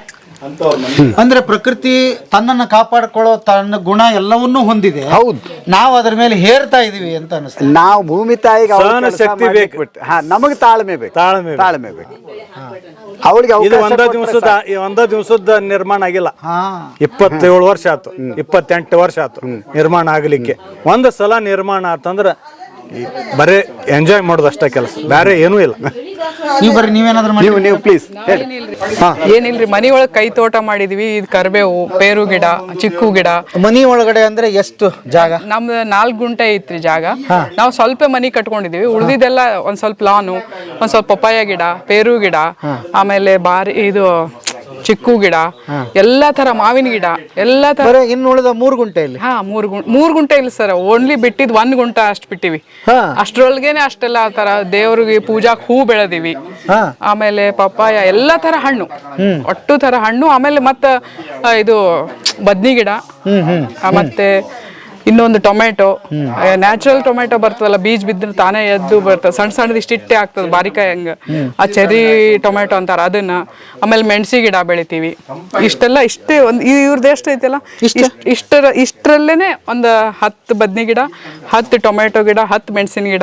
ಅಂದ್ರೆ ಪ್ರಕೃತಿ ತನ್ನನ್ನ ಕಾಪಾಡಿಕೊಳ್ಳೋ ತನ್ನ ಗುಣ ಎಲ್ಲವನ್ನೂ ಹೊಂದಿದೆ.
ಹೌದು.
ನಾವು ಅದ್ರ ಮೇಲೆ ಹೇರ್ತಾ ಇದೀವಿ ಅಂತ ಅನಿಸ್ತದೆ
ನಾವು ಭೂಮಿ ತಾಯಿಗೆ ಅವ್ರ
ಸಹನ
ಕೆಲ್ಸ
ಶಕ್ತಿ
ಮಾಡ್ಲಿಕ್ಕೆ
ಬೇಕು.
ಬಿಟ್ಟು ಹಾ ನಮಗೆ ತಾಳ್ಮೆ ಬೇಕು.
ತಾಳ್ಮೆ ಬೇಕು.
ತಾಳ್ಮೆ ಬೇಕು. ಅವಳಿಗೆ
ಇದು ಒಂದ ದಿವಸದ ಈ ಒಂದ ದಿವಸದ ನಿರ್ಮಾಣ ಆಗಿಲ್ಲ.
ಹಾ.
ಇಪ್ಪತ್ತೇಳು ವರ್ಷ ಆತು. ಇಪ್ಪತ್ತೆಂಟು ವರ್ಷ ಆತು ನಿರ್ಮಾಣ ಆಗ್ಲಿಕ್ಕೆ. ಒಂದು ಸಲ ನಿರ್ಮಾಣ ಆತಂದ್ರ ಈ ಬರೇ ಎಂಜಾಯ್ ಮಾಡೋದು ಅಷ್ಟೇ ಕೆಲಸ. ಬೇರೆ ಏನೂ ಇಲ್ಲ.
ನೀವು ಬರ್ರಿ ನೀವೇನಾದ್ರೂ ಮಾಡಿ
ನೀವು ನೀವು ಪ್ಲೀಸ್
ಏನಿಲ್ರಿ? ಮನಿ ಒಳಗ್ ಕೈ ತೋಟ ಮಾಡಿದ್ವಿ. ಇದು ಕರ್ಬೇವು ಪೇರು ಗಿಡ ಚಿಕ್ಕು ಗಿಡ.
ಮನಿ ಒಳಗಡೆ ಅಂದ್ರೆ ಎಷ್ಟು ಜಾಗ?
ನಮ್ದು ನಾಲ್ಕು ಗುಂಟೆ ಐತ್ರಿ ಜಾಗ. ನಾವು ಸ್ವಲ್ಪ ಮನಿ ಕಟ್ಕೊಂಡಿದೀವಿ. ಉಳಿದಿದ್ದೆಲ್ಲ ಒಂದ್ ಸ್ವಲ್ಪ ಲಾನು ಒಂದ್ ಸ್ವಲ್ಪ ಪಪ್ಪಾಯ ಗಿಡ ಪೇರು ಗಿಡ ಆಮೇಲೆ ಬಾರಿ ಇದು ಚಿಕ್ಕು ಗಿಡ ಎಲ್ಲಾ ತರ ಮಾವಿನ ಗಿಡ ಎಲ್ಲಾ ತರ
ಇನ್ನು ಉಳಿದ ಮೂರು ಗುಂಟೆಯಲ್ಲಿ
ಹಾ ಮೂರ್ ಗುಂಟ ಮೂರ್ ಗುಂಟೆ ಇಲ್ಲ ಸರ್ ಓನ್ಲಿ ಬಿಟ್ಟಿದ್ ಒಂದ್ ಗುಂಟ ಅಷ್ಟ್ ಬಿಟ್ಟಿವಿ. ಅಷ್ಟ್ರೊಳಗೇನೆ ಅಷ್ಟೆಲ್ಲ ಆ ತರ ದೇವ್ರಿಗೆ ಪೂಜಾಕ್ ಹೂ ಬೆಳೆದಿವಿ. ಆಮೇಲೆ ಪಪ್ಪಾಯ ಎಲ್ಲಾ ತರ ಹಣ್ಣು. ಒಟ್ಟು ತರ ಹಣ್ಣು ಆಮೇಲೆ ಮತ್ತ ಇದು ಬದ್ನಿ ಗಿಡ ಮತ್ತೆ ಇನ್ನೊಂದು ಟೊಮೆಟೊ. ನ್ಯಾಚುರಲ್ ಟೊಮೆಟೊ ಬರ್ತದಲ್ಲ ಬೀಜ ಬಿದ್ದ ತಾನೇ ಎದ್ದು ಬರ್ತದೆ. ಸಣ್ಣ ಸಣ್ಣದ ಇಷ್ಟಿಟ್ಟೆ ಆಗ್ತದೆ ಬಾರಿಕಾಯಿ ಹಂಗ. ಆ ಚೆರಿ ಟೊಮೆಟೊ ಅಂತಾರ ಅದನ್ನ. ಆಮೇಲೆ ಮೆಣಸಿ ಗಿಡ ಬೆಳಿತೀವಿ. ಇಷ್ಟೆಲ್ಲ ಇಷ್ಟೇ ಒಂದು ಇವ್ರದ್ದು ಎಷ್ಟು ಐತಲ್ಲ? ಇಷ್ಟ್- ಇಷ್ಟರ ಇಷ್ಟರಲ್ಲೇನೆ ಒಂದು ಹತ್ತು ಬದ್ನಿ ಗಿಡ ಹತ್ತು ಟೊಮೆಟೊ ಗಿಡ ಹತ್ತು ಮೆಣಸಿನ ಗಿಡ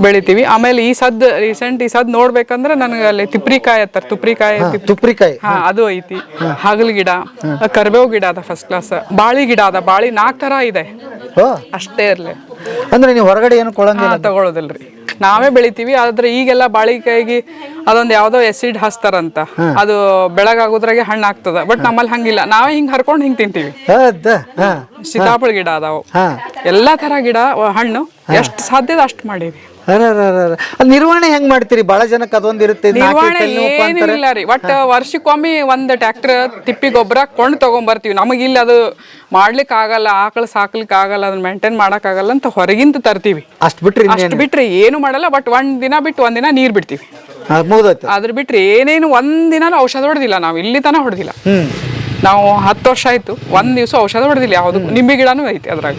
ಬೆಳಿತೀವಿ. ಆಮೇಲೆ ಈ ಸದ್ ರೀಸೆಂಟ್ ಈ ಸದ್ ನೋಡ್ಬೇಕಂದ್ರೆ ನನಗೆ ಅಲ್ಲಿ ತಿಪ್ರಿಕಾಯಿ ಹತ್ತಾರ ತುಪ್ರಿಕಾಯಿ ತಿಪ್-
ತುಪ್ರಿಕಾಯಿ.
ಹಾ ಅದು ಐತಿ. ಹಾಗಲ್ ಗಿಡ ಕರ್ಬೇವು ಗಿಡ ಅದ ಫಸ್ಟ್ ಕ್ಲಾಸ್ ಬಾಳಿ ಗಿಡ ಅದ ಬಾಳಿ ನಾಲ್ಕು ತರ ಇದೆ. ಅಷ್ಟೇ ಇರ್ಲಿ.
ಅಂದ್ರೆ ನೀವು ಹೊರಗಡೆ ಏನು ಕೊಡಂಗಿಲ್ಲ
ತಗೊಳ್ಳೋದಿಲ್ರಿ ನಾವೇ ಬೆಳಿತೀವಿ ಆದ್ರೆ ಈಗೆಲ್ಲ ಬಾಳಿಕಾಯಿಗೆ ಅದೊಂದು ಯಾವ್ದೋ ಎಸಿಡ್ ಹಚ್ತಾರಂತ. ಅದು ಬೆಳಗಾಗೋದ್ರಾಗೆ ಹಣ್ಣು ಆಗ್ತದ ಬಟ್ ನಮ್ಮಲ್ಲಿ ಹಂಗಿಲ್ಲ. ನಾವೇ ಹಿಂಗ್ ಹರ್ಕೊಂಡು ಹಿಂಗ್ ತಿಂತೀವಿ.
ಹೌದ? ಹಾ.
ಸೀತಾಫಲ ಗಿಡ ಅದಾವ.
ಹಾ.
ಎಲ್ಲಾ ತರ ಗಿಡ ವ- ಹಣ್ಣು ಎಷ್ಟು ಸಾಧ್ಯದ ಅಷ್ಟು ಮಾಡೀವಿ.
ಅರರರರ. ಅದ್ ನಿರ್ವಹಣೆ ಹೆಂಗ್ ಮಾಡ್ತೀರಿ? ಬಹಳ ಜನಕ್ಕೆ ಅದೊಂದ್ ಇರುತ್ತೆ
ನಿರ್ವಹಣೆ
ಏನು ಅಂತಾರೆ.
ಏನಿಲ್ಲ ರೀ. ಒಟ್ ವರ್ಷಕ್ಕೊಮ್ಮೆ ಒಂದ್ ಟ್ರ್ಯಾಕ್ಟರ್ ತಿಪ್ಪಿ ಗೊಬ್ಬರ ಕೊಂಡು ತಗೊಂಡ್ ಬರ್ತೀವಿ. ಇಲ್ಲಿ ಅದು ಮಾಡ್ಲಿಕ್ಕೆ ಆಗಲ್ಲ ಆಕಳು ಸಾಕ್ಲಿಕ್ಕೆ ಆಗಲ್ಲ ಅದನ್ನ ಮೇಂಟೈನ್ ಮಾಡಕ್ ಆಗಲ್ಲ ಅಂತ ಹೊರಗಿಂದ ತರ್ತೀವಿ.
ಅಷ್ಟ್ ಬಿಟ್ರಿ
ಅಷ್ಟು ಬಿಟ್ರಿ ಏನು ಮಾಡಲ್ಲ ಬಟ್ ಒಂದ್ ದಿನ ಬಿಟ್ಟು ಒಂದ್ ದಿನ ನೀರ್ ಬಿಡ್ತೀವಿ.
ಮುಗ್ದೋಯ್ತು.
ಅದ್ರ ಬಿಟ್ರೆ ಏನೇನು ಒಂದ್ ದಿನ ಔಷಧ ಹೊಡೆದಿಲ್ಲ ನಾವು ಇಲ್ಲಿ ತನ ಹೊಡೆದಿಲ್ಲ. ನಾವು ಹತ್ತು ವರ್ಷ ಆಯ್ತು. ಒಂದ್ ದಿವಸ ಔಷಧ ಹೊಡೆದಿಲ್ಲ ಯಾವ್ದು ನಿಂಬೆ ಗಿಡನೂ ಐತಿ ಅದ್ರಾಗ.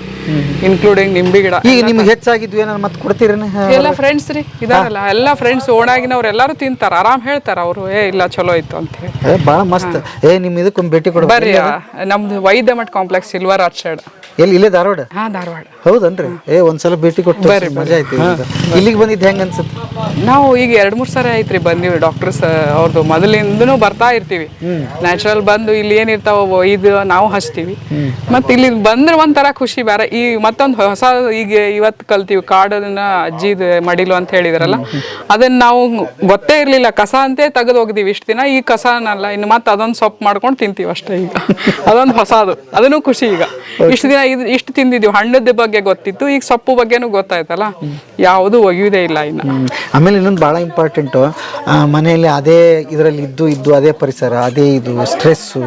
ಇನ್ಕ್ಲೂಡಿಂಗ್ ನಿಂಬೆ ಗಿಡ.
ಈಗ ನಿಮ್ಗೆ ಹೆಚ್ಚಾಗಿದ್ವಿ ಏನಾರ ಮತ್ತೆ ಕೊಡ್ತೀರೇನು?
ಎಲ್ಲ ಫ್ರೆಂಡ್ಸ್ ರೀ ಇದಾರಲ್ಲ ಎಲ್ಲ ಫ್ರೆಂಡ್ಸ್ ಓಣಾಗಿನವ್ರು ಎಲ್ಲಾರು ತಿಂತಾರ ಆರಾಮ್ ಹೇಳ್ತಾರ ಅವರು ಏ ಇಲ್ಲ ಚಲೋ ಆಯ್ತು ಅಂತ ಹೇಳಿ.
ಭಾಳ ಮಸ್ತ್. ಏ ನಿಮ್ ಇದಕ್ಕೊಂದು ಭೇಟಿ ಕೊಡ.
ಬರ್ರಿ ನಮ್ದು ವೈದ್ಯ ಮಠ ಕಾಂಪ್ಲೆಕ್ಸ್ ಸಿಲ್ವರ್ ಆರ್ಚರ್ಡ್.
ಎಲ್ಲಿ? ಇಲ್ಲೇ ಧಾರವಾಡ?
ಹಾ ಧಾರವಾಡ.
ಹೌದನ್ರಿ? ಏ ಒಂದ್ಸಲ ಭೇಟಿ ಕೊಟ್ಟು ಮಜಾ ಐತಿ ಇಲ್ಲಿಗೆ ಬಂದಿದ್ದು ಹೆಂಗ್ ಅನ್ಸುತ್ತೆ?
ನಾವು ಈಗ ಎರಡ್ ಮೂರ್ ಸರಿ ಐತ್ರಿ ಬಂದಿವಿ ಡಾಕ್ಟರ್ಸ್ ಅವ್ರದ್ದು ಮೊದಲಿಂದನೂ ಬರ್ತಾ ಇರ್ತೀವಿ. ನ್ಯಾಚುರಲ್ ಬಂದು ಇಲ್ಲಿ ಏನಿರ್ತಾವ ಇದು ನಾವು ಹಚ್ತೀವಿ. ಮತ್ತೆ ಇಲ್ಲಿ ಬಂದ್ರೆ ಒಂಥರ ಖುಷಿ ಬೇರೆ. ಈ ಮತ್ತೊಂದು ಹೊಸ ಈಗ ಇವತ್ತು ಕಲ್ತೀವಿ ಕಾಡನ್ನ ಅಜ್ಜಿದ ಮಡಿಲು ಅಂತ ಹೇಳಿದ್ರಲ್ಲ ಅದನ್ನ ನಾವು ಗೊತ್ತೇ ಇರ್ಲಿಲ್ಲ. ಕಸ ಅಂತೆ ತೆಗೆದು ಹೋಗಿದೀವಿ ಇಷ್ಟು ದಿನ. ಈ ಕಸನಲ್ಲ ಇನ್ನು ಮತ್ತೆ ಅದೊಂದು ಸೊಪ್ಪು ಮಾಡ್ಕೊಂಡು ತಿಂತೀವಿ ಅಷ್ಟೇ ಈಗ. ಅದೊಂದು ಹೊಸದು. ಅದನ್ನು ಖುಷಿ ಈಗ. ಇಷ್ಟು ದಿನ ಇದು ಇಷ್ಟು ತಿಂದಿದ್ದೀವಿ ಹಣ್ಣದ ಬಗ್ಗೆ ಗೊತ್ತಿತ್ತು, ಈಗ ಸೊಪ್ಪು ಬಗ್ಗೆನೂ ಗೊತ್ತಾಯ್ತಲ್ಲ, ಯಾವುದು ಒಗೆಯುವುದೇ ಇಲ್ಲ ಇನ್ನು.
ಆಮೇಲೆ ಇನ್ನೊಂದು ಭಾಳ ಇಂಪಾರ್ಟೆಂಟು ಮನೆಯಲ್ಲಿ ಅದೇ ಇದರಲ್ಲಿ ಇದ್ದು ಇದ್ದು ಅದೇ ಪರಿಸರ, ಅದೇ ಇದು ಸ್ಟ್ರೆಸ್ಸು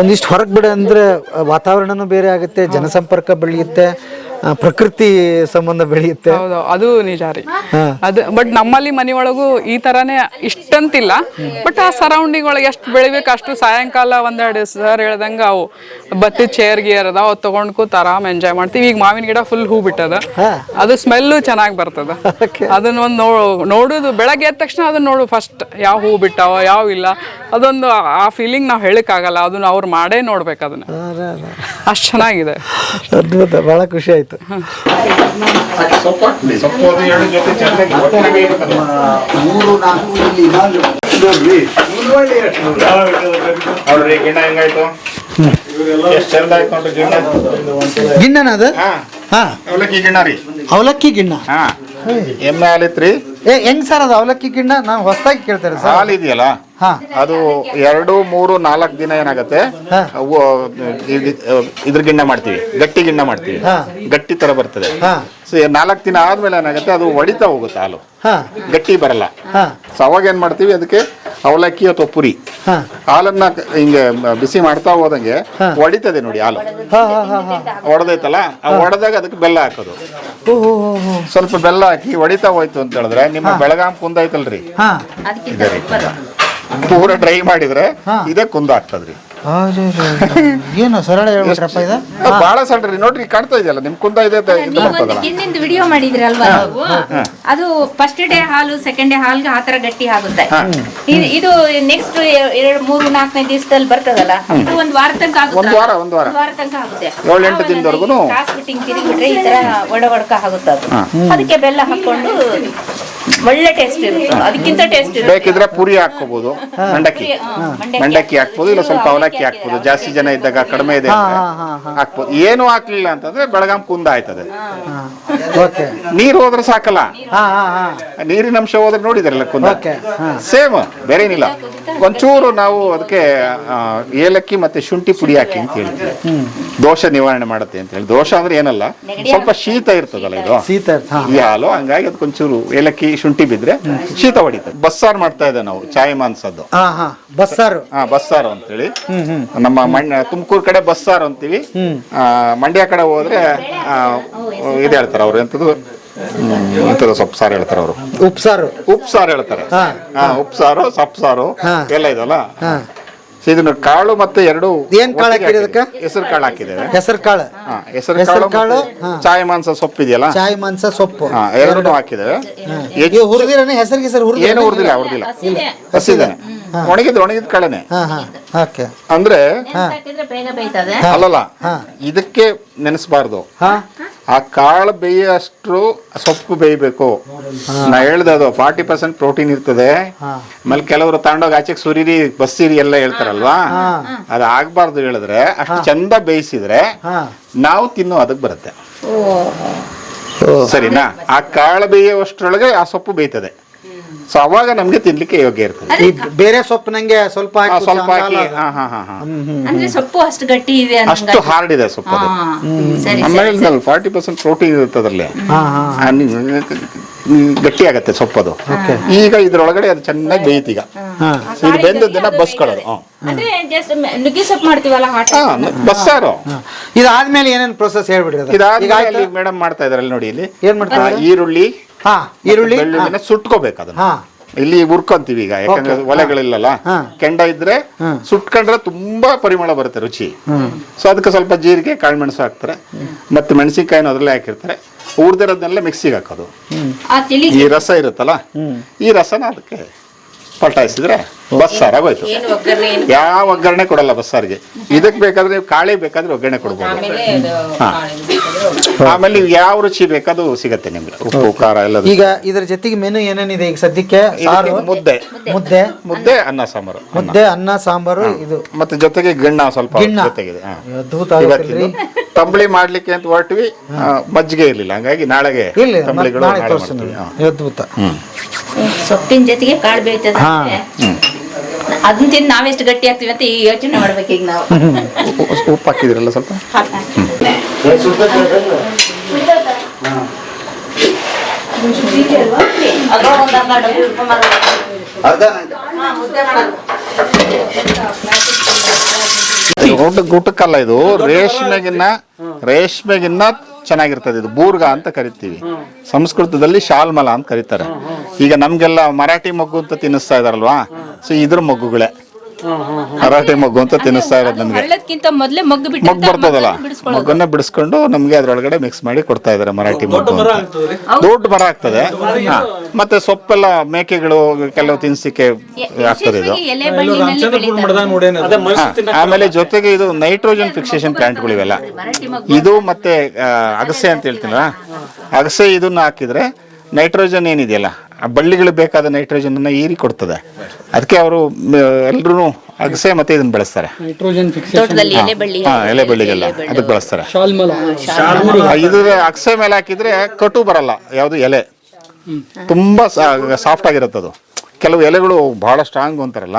ಒಂದಿಷ್ಟು ಹೊರಗೆ ಬಿಡ ಅಂದರೆ ವಾತಾವರಣನೂ ಬೇರೆ ಆಗುತ್ತೆ, ಜನಸಂಪರ್ಕ ಬೆಳೆಯುತ್ತೆ ಪ್ರಕೃತಿ ಸಂಬಂಧ ಬೆಳೆಯುತ್ತೆ.
ಹೌದು ಅದು ನಿಜ ರೀ. ಅದು ಬಟ್ ನಮ್ಮಲ್ಲಿ ಮನೆಯೊಳಗೂ ಈ ತರಾನೇ ಇಷ್ಟಂತಿಲ್ಲ. ಬಟ್ ಆ ಸರೌಂಡಿಂಗ್ ಒಳಗೆ ಎಷ್ಟು ಬೆಳಿಬೇಕು ಅಷ್ಟು ಸಾಯಂಕಾಲ ಒಂದೆರಡು ಸರ್ ಹೇಳ್ದಂಗ ಅವು. ಬತ್ತಿ ಚೇರ್ ಗಿಯರ್ ಅದಾವ ಅವು ತಗೊಂಡ್ ಕೂತ್ ಆರಾಮ್ ಎಂಜಾಯ್ ಮಾಡ್ತೀವಿ. ಈಗ ಮಾವಿನ ಗಿಡ ಫುಲ್ ಹೂ ಬಿಟ್ಟದ. ಅದು ಸ್ಮೆಲ್ಲು ಚೆನ್ನಾಗಿ ಬರ್ತದ. ಅದನ್ನ ಒಂದು ನೋ ನೋಡುದು ಬೆಳಗ್ಗೆ ಎದ್ದ ತಕ್ಷಣ ಅದನ್ನ ನೋಡು ಫಸ್ಟ್ ಯಾವ ಹೂ ಬಿಟ್ಟಾವ ಯಾವ ಇಲ್ಲ. ಅದೊಂದು ಆ- ಆ ಫೀಲಿಂಗ್ ನಾವು ಹೇಳಕ್ಕಾಗಲ್ಲ. ಅದನ್ನ ಅವ್ರು ಮಾಡೇ ನೋಡ್ಬೇಕು ಅದನ್ನ. ಅಷ್ಟು ಚೆನ್ನಾಗಿದೆ.
ಅದ್ಭುತ ಬಹಳ ಖುಷಿ ಆಯ್ತು.
ಒಟ್ಟಿಗೆ ಬೇಯಬೇಕಲ್ಲ. ನೋಡ್ರಿ ಗಿಣ್ಣ ಹೆಂಗಾಯ್ತು ಎಷ್ಟು ಚಂದ ಆಯ್ತು. ನೋಡ್ರಿ ಗಿಣ್ಣ
ಗಿಣ್ಣನ ಅದು?
ಹಾ.
ಹಾ.
ಅವಲಕ್ಕಿ ಗಿಣ್ಣ ರೀ.
ಅವಲಕ್ಕಿ ಗಿಣ್ಣ?
ಹಾ. ಎಮ್ಮೆ ಹಾಲಿತ್ರಿ.
ಏ ಹೆಂಗ್ ಸರ್ ಅದು ಅವಲಕ್ಕಿ ಗಿಣ್ಣ? ನಾನು ಹೊಸದಾಗಿ ಕೇಳ್ತಾರೆ ಸರ್.
ಹಾಲು ಇದೆಯಲ್ಲ?
ಹಾ
ಅದು ಎರಡು ಮೂರು ನಾಲ್ಕು ದಿನ ಏನಾಗತ್ತೆ. ಅವು, ಇದ್ರ ಗಿಣ್ಣ ಮಾಡ್ತೀವಿ. ಗಟ್ಟಿ ಗಿಣ್ಣ ಮಾಡ್ತೀವಿ. ಗಟ್ಟಿ ತರ ಬರ್ತದೆ. ಸೊ ನಾಲ್ಕು ದಿನ ಆದ್ಮೇಲೆ ಏನಾಗುತ್ತೆ? ಅದು ಒಡಿತಾ ಹೋಗುತ್ತೆ ಹಾಲು. ಗಟ್ಟಿ ಬರಲ್ಲ. ಸೊ ಅವಾಗ ಏನ್ ಮಾಡ್ತೀವಿ? ಅದಕ್ಕೆ ಅವಲಕ್ಕಿ ಅಥವಾ ಪುರಿ. ಹಾಲನ್ನ ಹಿಂಗೆ ಬಿಸಿ ಮಾಡ್ತಾ ಹೋದಂಗೆ ಒಡಿತದೆ ನೋಡಿ ಹಾಲು. ಒಡೆದೈತಲ್ಲ ಆ ಒಡೆದಾಗ ಅದಕ್ಕೆ ಬೆಲ್ಲ ಹಾಕೋದು. ಸ್ವಲ್ಪ ಬೆಲ್ಲ ಹಾಕಿ ಒಡಿತಾ ಹೋಯ್ತು ಅಂತ ಹೇಳಿದ್ರೆ ನಿಮ್ಮ ಬೆಳಗಾಂ ಕುಂದ ಪೂರ ಡ್ರೈ ಮಾಡಿದ್ರೆ ಇದೇ ಕುಂದ ಆಗ್ತದ್ರಿ.
ಏನು ಸರಳ ಹೇಳ್ಬಿಟ್ರಪ್ಪ ಇದು?
ಬಹಳ ಸಣ್ಣ ನೋಡ್ರಿ ಕಾಣ್ತಾ ಇದೆಯಲ್ಲ ನಿಮ್ ಕುಂದ ಇದೆ ಬರ್ತದಲ್ಲ
ವಿಡಿಯೋ ಮಾಡಿದ್ರಲ್ವಾ ಅಲ್ವಾ ಅದು ಫಸ್ಟ್ ಡೇ ಹಾಲು ಸೆಕೆಂಡ್ ಡೇ ಹಾಲ್ಗೆ ಆ ತರ ಗಟ್ಟಿ ಆಗುತ್ತೆ. ಇದ್- ಇದು ನೆಕ್ಸ್ಟ್ ಎರಡು ಮೂರು ನಾಲ್ಕನೇ ದಿವಸದಲ್ಲಿ ಬರ್ತದಲ್ಲ? ಇದು ಒಂದ್ ವಾರ ತನಕ ಆಗುತ್ತೆ?
ಒಂದ್ ವಾರ, ಒಂದ್ ವಾರ.
ಒಂದ್ ವಾರ ತನಕ ಆಗುತ್ತೆ.
ಏಳು ಎಂಟು ದಿನದವರೆಗೂನು
ತಿರುಗಿಬಿಟ್ರೆ ಈ ತರ ಒಡ ಒಡಕ ಆಗುತ್ತೆ ಅದು ಅದಕ್ಕೆ ಬೆಲ್ಲ ಹಾಕೊಂಡು ಒಳ್ಳೆ ಟೇಸ್ಟ್ ಇರುತ್ತೆ. ಅದಕ್ಕಿಂತ ಟೇಸ್ಟ್ ಇರುತ್ತೆ.
ಬೇಕಿದ್ರೆ ಪೂರಿ ಹಾಕ್ಕೋಬಹುದು ಮಂಡಕ್ಕಿ.
ಮಂಡಕ್ಕಿ.
ಹಾಕ್ಬೋದು ಇಲ್ಲ ಸ್ವಲ್ಪ ಅವಲಕ್ಕಿ ಹಾಕ್ಬೋದು. ಜಾಸ್ತಿ ಜನ ಇದ್ದಾಗ ಕಡಿಮೆ ಇದೆ ಅಂದ್ರೆ ಹಾಕ್ಬೋದು. ಏನು ಹಾಕ್ಲಿಲ್ಲ ಅಂತಂದ್ರೆ ಬೆಳಗಾಂ ಕುಂದ ಆಯ್ತದೆ.
ಓಕೆ.
ನೀರ್ ಹೋದ್ರೆ ಸಾಕಲ್ಲ?
ಹಾ ಹಾ ಹಾ.
ನೀರಿನ ಅಂಶ ಹೋದ್ರೆ ನೋಡಿದಾರಲ್ಲ ಕುಂದ?
ಓಕೆ ಹಾ.
ಸೇಮ್ ಬೇರೆ ಏನಿಲ್ಲ. ಒಂಚೂರು ನಾವು ಅದಕ್ಕೆ ಆ, ಏಲಕ್ಕಿ ಮತ್ತೆ ಶುಂಠಿ ಪುಡಿ ಹಾಕಿ ಅಂತ ಹೇಳ್ತೀವಿ. ದೋಷ ನಿವಾರಣೆ ಮಾಡುತ್ತೆ ಅಂತ ಹೇಳಿ. ದೋಷ ಅಂದ್ರೆ ಏನಲ್ಲ ಸ್ವಲ್ಪ ಶೀತ ಇರ್ತದಲ್ಲ ಇದು?
ಶೀತ ಹಾ.
ಈ ಹಾಲು ಹಂಗಾಗಿ ಅದಕ್ಕೊಂಚೂರು ಏಲಕ್ಕಿ ಶುಂಠಿ ಬಿದ್ರೆ ಶೀತ ಹೊಡಿತದೆ. ಬಸ್ಸಾರು ಮಾಡ್ತಾ ಇದ್ದೆ ನಾವು ಚಾಯ್ ಮಾನ್ಸದ್ದು
ಹಾ ಹಾ ಬಸ್ಸಾರು.
ಹಾ ಬಸ್ಸಾರು ಅಂತೇಳಿ. ನಮ್ಮ ಮಣ್ಣ ತುಮಕೂರು ಕಡೆ ಬಸ್ಸಾರು ಅಂತೀವಿ. ಆ, ಮಂಡ್ಯ ಕಡೆ ಹೋದ್ರೆ ಇದು ಹೇಳ್ತಾರೆ ಅವ್ರು ಎಂತದ್ದು ಸೊಪ್ಸಾರು ಎಂತದು ಸೊಪ್ಪು ಸಾರು ಹೇಳ್ತಾರೆ ಅವರು.
ಉಪ್ಸಾರು.
ಉಪ್ಸಾರು ಸಾರು ಹೇಳ್ತಾರೆ ಉಪ್ಸಾರು ಸೊಪ್ಸಾರು ಸಾರು ಸೊಪ್ಪು ಸಾರು ಎಲ್ಲ ಇದಲ್ಲ ಇದನ್ನ ಕಾಳು ಮತ್ತೆ ಎರಡು
ಏನ್ ಕಾಳು ಹಾಕಿರಿ?
ಹೆಸರು ಕಾಳು ಹಾಕಿದ್ದೇವೆ
ಹೆಸರು ಕಾಳು.
ಹಾ ಹೆಸರು
ಹೆಸರು
ಕಾಳು
ಕಾಳು,
ಚಾಯ್ ಮಾಂಸ ಸೊಪ್ಪು ಇದೆಯಲ್ಲ?
ಚಾಯ್ ಮಾಂಸ ಸೊಪ್ಪು.
ಎರಡೂ. ಹಾಕಿದ್ದೇವೆ
ಹುರಿದಿರನೆ ಹೆಸರು ಗಿಸರು ಹುರಿದ
ಏನು ಹುರಿದಿಲ್ಲ ಹುರಿದಿಲ್ಲ. ಹಸಿದಾನೆ. ಒಣಗಿದ್ ಒಣಗಿದ ಕಳೆನೆ.
ಓಕೆ.
ಅಂದ್ರೆ
ಹಾಕಿದ್ರೆ ಬೇಗ ಬೇಯ್ತದೆ.
ಅಲ್ಲಲ್ಲ ಇದಕ್ಕೆ ನೆನೆಸಬಾರ್ದು.
ಹಾ.
ಆ ಕಾಳು ಬೇಯಷ್ಟು ಸೊಪ್ಪು ಬೇಯಬೇಕು. ನಾ ಹೇಳ್ದೆ ಅದು ಫಾರ್ಟಿ ಪರ್ಸೆಂಟ್ ಪ್ರೋಟೀನ್ ಇರ್ತದೆ. ಆಮೇಲೆ ಕೆಲವರು ತಗೊಂಡೋಗಿ ಆಚೆಗೆ ಸುರಿರಿ ಬಸ್ಸಿರಿ ಎಲ್ಲ ಹೇಳ್ತಾರಲ್ವಾ? ಅದು ಆಗ್ಬಾರ್ದು ಹೇಳಿದ್ರೆ ಅಷ್ಟು ಚಂದ ಬೇಯಿಸಿದ್ರೆ
ಹಾ.
ನಾವು ತಿನ್ನೋ ಅದಕ್ಕೆ ಬರುತ್ತೆ. ಸರಿನಾ? ಆ ಕಾಳು ಬೇಯುವಷ್ಟರೊಳಗೆ ಆ ಸೊಪ್ಪು ಬೇಯ್ತದೆ. ಸೊ ಅವಾಗ ನಮ್ಗೆ ತಿನ್ಲಿಕ್ಕೆ ಯೋಗ್ಯ ಇರ್ತದೆ.
ಈ ಬೇರೆ ಸೊಪ್ಪು ನಂಗೆ ಸ್ವಲ್ಪ
ಸ್ವಲ್ಪ ಹಾಕಿ. ಹಾ ಹಾ ಹಾ ಹಾ.
ಅಂದ್ರೆ ಸೊಪ್ಪು ಅಷ್ಟು ಗಟ್ಟಿ ಇದೆ
ಅಷ್ಟು ಹಾರ್ಡ್ ಇದೆ ಸೊಪ್ಪು ಅದು.
ಸರಿ
ಆಮೇಲೆ ಫಾರ್ಟಿ ಪರ್ಸೆಂಟ್ ಪ್ರೋಟೀನ್ ಇರುತ್ತೆ ಅದರಲ್ಲಿ
ಹಾ ಹಾ.
ಆ, ನೀವು- ಗಟ್ಟಿ ಆಗತ್ತೆ ಸೊಪ್ಪದು ಈಗ ಇದ್ರೊಳಗಡೆ ಅದು ಚೆನ್ನಾಗಿ ಬೇಯ್ತೀಗ.
ಹಾ.
ಇದು. ಬೆಂದದ್ದನ್ನ ಬಸ್ಕೊಳ್ಳೋದು.
ಅಂದ್ರೆ ಜಸ್ಟ್ ನುಗ್ಗಿ ಸೊಪ್ಪು ಮಾಡ್ತೀವಲ್ಲ ಹಾಟ್
ಹಾ, ಬಸ್ಸಾರು.
ಹಾ. ಇದಾದ್ಮೇಲೆ ಏನೇನು ಪ್ರೊಸೆಸ್ ಹೇಳ್ಬಿಡ್ರಿ ಅದು. ಈಗ
ಇದಾದ್ಮೇಲೆ
ಆಯ್ತಾ?
ಅಲ್ಲಿ ಮೇಡಮ್ ಮಾಡ್ತಾ ಇದಾರೆ ನೋಡಿ ಇಲ್ಲಿ.
ಏನ್ ಮಾಡ್ತಾರೆ?
ಆ, ಈರುಳ್ಳಿ
ಹಾ ಈರುಳ್ಳಿ
ಬೆಳ್ಳುಳ್ಳಿನ ಸುಟ್ಕೋಬೇಕು ಅದನ್ನ.
ಹಾ.
ಇಲ್ಲಿ ಹುರ್ಕೊಂತೀವಿ ಈಗ ಯಾಕಂದ್ರೆ ಒಲೆಗಳಿಲ್ಲಲ್ಲ. ಕೆಂಡ ಇದ್ರೆ ಸುಟ್ಕೊಂಡ್ರೆ ತುಂಬಾ ಪರಿಮಳ ಬರುತ್ತೆ ರುಚಿ. ಸೊ ಅದಕ್ಕೆ ಸ್ವಲ್ಪ ಜೀರಿಗೆ ಕಾಳುಮೆಣಸು ಹಾಕ್ತಾರೆ. ಮತ್ತೆ ಮೆಣಸಿನ್ಕಾಯಿನ ಅದ್ರಲ್ಲೇ ಹಾಕಿರ್ತಾರೆ. ಉಳ್ದಿರೋದನ್ನೆಲ್ಲ ಮಿಕ್ಸಿಗೆ ಹಾಕೋದು. ಈ ರಸ ಇರುತ್ತಲ್ಲ ಈ ರಸನ ಅದಕ್ಕೆ ಪಲ್ಟಾಯಿಸಿದ್ರೆ ಬಸ್ಸಾರ್ ಆಗೋಯ್ತು.
ಏನು ಒಗ್ಗರಣೆ
ಯಾವ ಒಗ್ಗರಣೆ ಕೊಡಲ್ಲ ಬಸ್ಸಾರಿಗೆ ಇದಕ್ಕೆ ಬೇಕಾದ್ರೆ ನೀವು ಕಾಳಿ ಬೇಕಾದ್ರೆ ಒಗ್ಗರಣೆ ಕೊಡ್ಬೋದು.
ಆಮೇಲೆ ಅದು
ಹಾ. ಆಮೇಲೆ ನೀವು ಯಾವ ರುಚಿ ಬೇಕಾದು ಸಿಗತ್ತೆ ನಿಮ್ಗೆ. ಉಪ್ಪು ಖಾರ ಎಲ್ಲ
ಈಗ ಇದ್ರ ಜೊತೆಗೆ ಮೆನು ಏನೇನಿದೆ ಈಗ ಸದ್ಯಕ್ಕೆ? ಸಾರು?
ಮುದ್ದೆ.
ಮುದ್ದೆ?
ಮುದ್ದೆ ಅನ್ನ ಸಾಂಬಾರು.
ಮುದ್ದೆ ಅನ್ನ ಸಾಂಬಾರು ಇದು.
ಮತ್ತೆ ಜೊತೆಗೆ ಗಿಣ್ಣ ಸ್ವಲ್ಪ. ಜೊತೆಗಿದೆ.
ಅದ್ಭುತ
ತಂಬಳಿ ಮಾಡ್ಲಿಕ್ಕೆ ಅಂತ ಹೊರಟ್ವಿ. ಮಜ್ಜಿಗೆ ಇರ್ಲಿಲ್ಲ. ಹಂಗಾಗಿ ನಾಳೆಗೆ ತಂಬಳಿಗಳು.
ಅದ್ಭುತ.
ಸೊಪ್ಪಿನ ಜೊತೆಗೆ ಕಾಳು ಬೇಯ್ತದೆ
ಹಾ.
ಅದನ್ನ ತಿಂದು ನಾವೆಷ್ಟು ಗಟ್ಟಿ ಆಗ್ತೀವಿ ಅಂತ ಈ ಯೋಚನೆ ಮಾಡ್ಬೇಕು ಈಗ ನಾವು.
ಉಪ್ಪು- ಹಾಕಿದ್ರಲ್ಲ ಸ್ವಲ್ಪ? ಊಟ ಊಟಕ್ಕಲ್ಲ ಇದು ರೇಷ್ಮೆಗಿನ್ನ ರೇಷ್ಮೆಗಿನ್ನ ಚೆನ್ನಾಗಿರ್ತದೆ. ಇದು ಬೂರ್ಗ ಅಂತ ಕರಿತೀವಿ. ಸಂಸ್ಕೃತದಲ್ಲಿ ಶಾಲ್ಮಲ ಅಂತ ಕರೀತಾರೆ. ಈಗ ನಮ್ಗೆಲ್ಲ ಮರಾಠಿ ಮಗ್ಗು ಅಂತ ತಿನ್ನಿಸ್ತಾ ಇದಾರಲ್ವಾ? ಸೊ ಇದ್ರ ಮಗ್ಗುಗಳೇ. ಮರಾಠಿ ಮಗ್ಗು ಅಂತ ತಿನ್ನಿಸ್ತಾ ಇರೋದು ನಮಗೆ.
ಹಳ್ಳದ್ಕಿಂತ ಮೊದ್ಲೇ ಮಗ್ಗು ಬಿಟ್ಟು
ಮಗ್ ಬರ್ತದಲ್ಲ? ಮಗ್ಗನ್ನ ಬಿಡಿಸ್ಕೊಂಡು ನಮ್ಗೆ ಅದ್ರೊಳಗಡೆ ಮಿಕ್ಸ್ ಮಾಡಿ ಕೊಡ್ತಾ ಇದಾರೆ ಮರಾಠಿ ಮಗ್ಗು ಅಂತ. ದೊಡ್ಡ ಮರ ಆಗ್ತದೆ. ಹಾ. ಮತ್ತೆ ಸೊಪ್ಪೆಲ್ಲ ಮೇಕೆಗಳು ಕೆಲವು ತಿನ್ಸಿಕ್ಕೆ ಆಗ್ತದೆ ಇದು.
ಎಲೆ ಬಳ್ಳಿನಲ್ಲಿ ಬೆಳೀತಾರೆ.
ಹಾ. ಆಮೇಲೆ ಜೊತೆಗೆ ಇದು ನೈಟ್ರೋಜನ್ ಫಿಕ್ಸೇಷನ್ ಪ್ಲಾಂಟ್ಗಳು ಇವೆಲ್ಲ ಇದು ಮತ್ತೆ ಆ, ಅಗಸೆ ಅಂತ ಹೇಳ್ತೀನಲ್ಲ? ಅಗಸೆ ಇದನ್ನ ಹಾಕಿದ್ರೆ ನೈಟ್ರೋಜನ್ ಏನಿದೆಯಲ್ಲ? ಆ ಬಳ್ಳಿಗಳು ಬೇಕಾದ ನೈಟ್ರೋಜನ್ ಅನ್ನ ಹೀರಿ ಕೊಡ್ತದೆ. ಅದಕ್ಕೆ ಅವರು ಎಲ್ಲರೂ ಅಗಸೆ ಮತ್ತೆ ಇದನ್ನ ಬೆಳೆಸ್ತಾರೆ.
ನೈಟ್ರೋಜನ್ ಫಿಕ್ಸೇಷನ್
ತೋಟದಲ್ಲಿ ಎಲೆ ಬಳ್ಳಿ
ಹಾ ಎಲೆ ಬಳ್ಳಿಗೆಲ್ಲ ಅದಕ್ಕೆ ಬೆಳೆಸ್ತಾರೆ.
ಶಾಲ್ಮಲ
ಆ, ಇದು ಅಗಸೆ ಮೇಲೆ ಹಾಕಿದ್ರೆ ಕಟು ಬರಲ್ಲ ಯಾವುದು ಎಲೆ. ತುಂಬಾ ಸಾಫ್ಟ್ ಆಗಿರುತ್ತೆ ಅದು. ಕೆಲವು ಎಲೆಗಳು ಬಹಳ ಸ್ಟ್ರಾಂಗ್ ಅಂತಾರಲ್ಲ.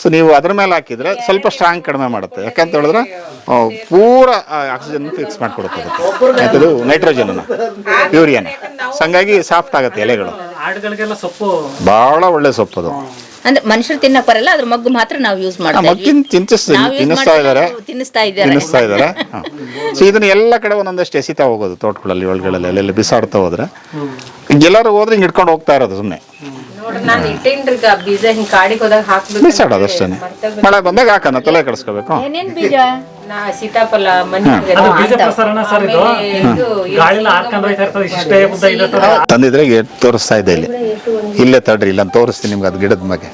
ಸೊ ನೀವು ಅದ್ರ ಮೇಲೆ ಹಾಕಿದ್ರೆ ಸ್ವಲ್ಪ ಸ್ಟ್ರಾಂಗ್ ಕಡಿಮೆ ಮಾಡುತ್ತೆ. ಯಾಕಂತ ಹೇಳಿದ್ರೆ ಆ, ಪೂರ ಆಕ್ಸಿಜನ್ ಫಿಕ್ಸ್ ಮಾಡಿಕೊಡುತ್ತೆ ಯಾಕದು ನೈಟ್ರೋಜನ್ ಯೂರಿಯಾನ. ಹಂಗಾಗಿ ಸಾಫ್ಟ್ ಆಗುತ್ತೆ ಎಲೆಗಳು.
ಆಡುಗಳಿಗೆಲ್ಲ ಸೊಪ್ಪು
ಬಹಳ ಒಳ್ಳೆ ಸೊಪ್ಪು ಅದು.
ಅಂದ್ರೆ ಮನುಷ್ಯರು ತಿನ್ನಕ್ ಬರಲ್ಲ ಅದ್ರ ಮಗ್ಗು ಮಾತ್ರ ನಾವು ಯೂಸ್
ಮಾಡ್ತೀವಿ
ಮಾಡ್ತಾ ಇದ್ವಿ
ಮಗ್ಗಿನ ತಿನ್ನಿಸ್
ನಾವು use
ತಿನ್ನಿಸ್ತಾ ಇದ್ದಾರೆ.
ಇರೋದು ತಿನ್ನಿಸ್ತಾ ಇದ್ದಾರೆ.
ತಿನ್ನಿಸ್ತಾ ಇದ್ದಾರೆ. ಸೊ ಇದನ್ನ ಎಲ್ಲ ಕಡೆ ಒಂದೊಂದಷ್ಟು ಎಸಿತಾ ಹೋಗೋದು ತೋಟಗಳಲ್ಲಿ ಒಳಗಳಲ್ಲಿ ಅಲ್ಲೆಲ್ಲ ಬಿಸಾಡ್ತಾ ಹೋದ್ರೆ. ಎಲ್ಲರೂ ಹೋದ್ರೆ ಹಿಂಗೆ ಹಿಡ್ಕೊಂಡು ಹೋಗ್ತಾ ಇರೋದು ಸುಮ್ಮನೆ
ನೋಡ್ರಿ ನಾನು ಇಟ್ಟೇನ್ರಿ ಈಗ ಬೀಜ ಹಿಂಗ್ ಕಾಡಿಗೆ ಹೋದಾಗ ಹಾಕ್ಬೇಕು
ಬಿಸಾಡೋದು ಅಷ್ಟೇ ಮಳೆ ಬಂದಾಗ ಹಾಕೋಣ ತಲೆ ಕಡಿಸ್ಕೋಬೇಕು.
ಏನೇನ್ ಬೀಜ?
ನಾ ಸೀತಾಫಲ
ತಂದಿದ್ರೆ ಗೆ- ತೋರಿಸ್ತಾ ಇದೆ ಇಲ್ಲಿ. ಇಲ್ಲೇ ತಡ್ರಿ ಇಲ್ಲ ತೋರಿಸ್ತೀನಿ ನಿಮ್ಗೆ ಅದು ಗಿಡದ ಬಗ್ಗೆ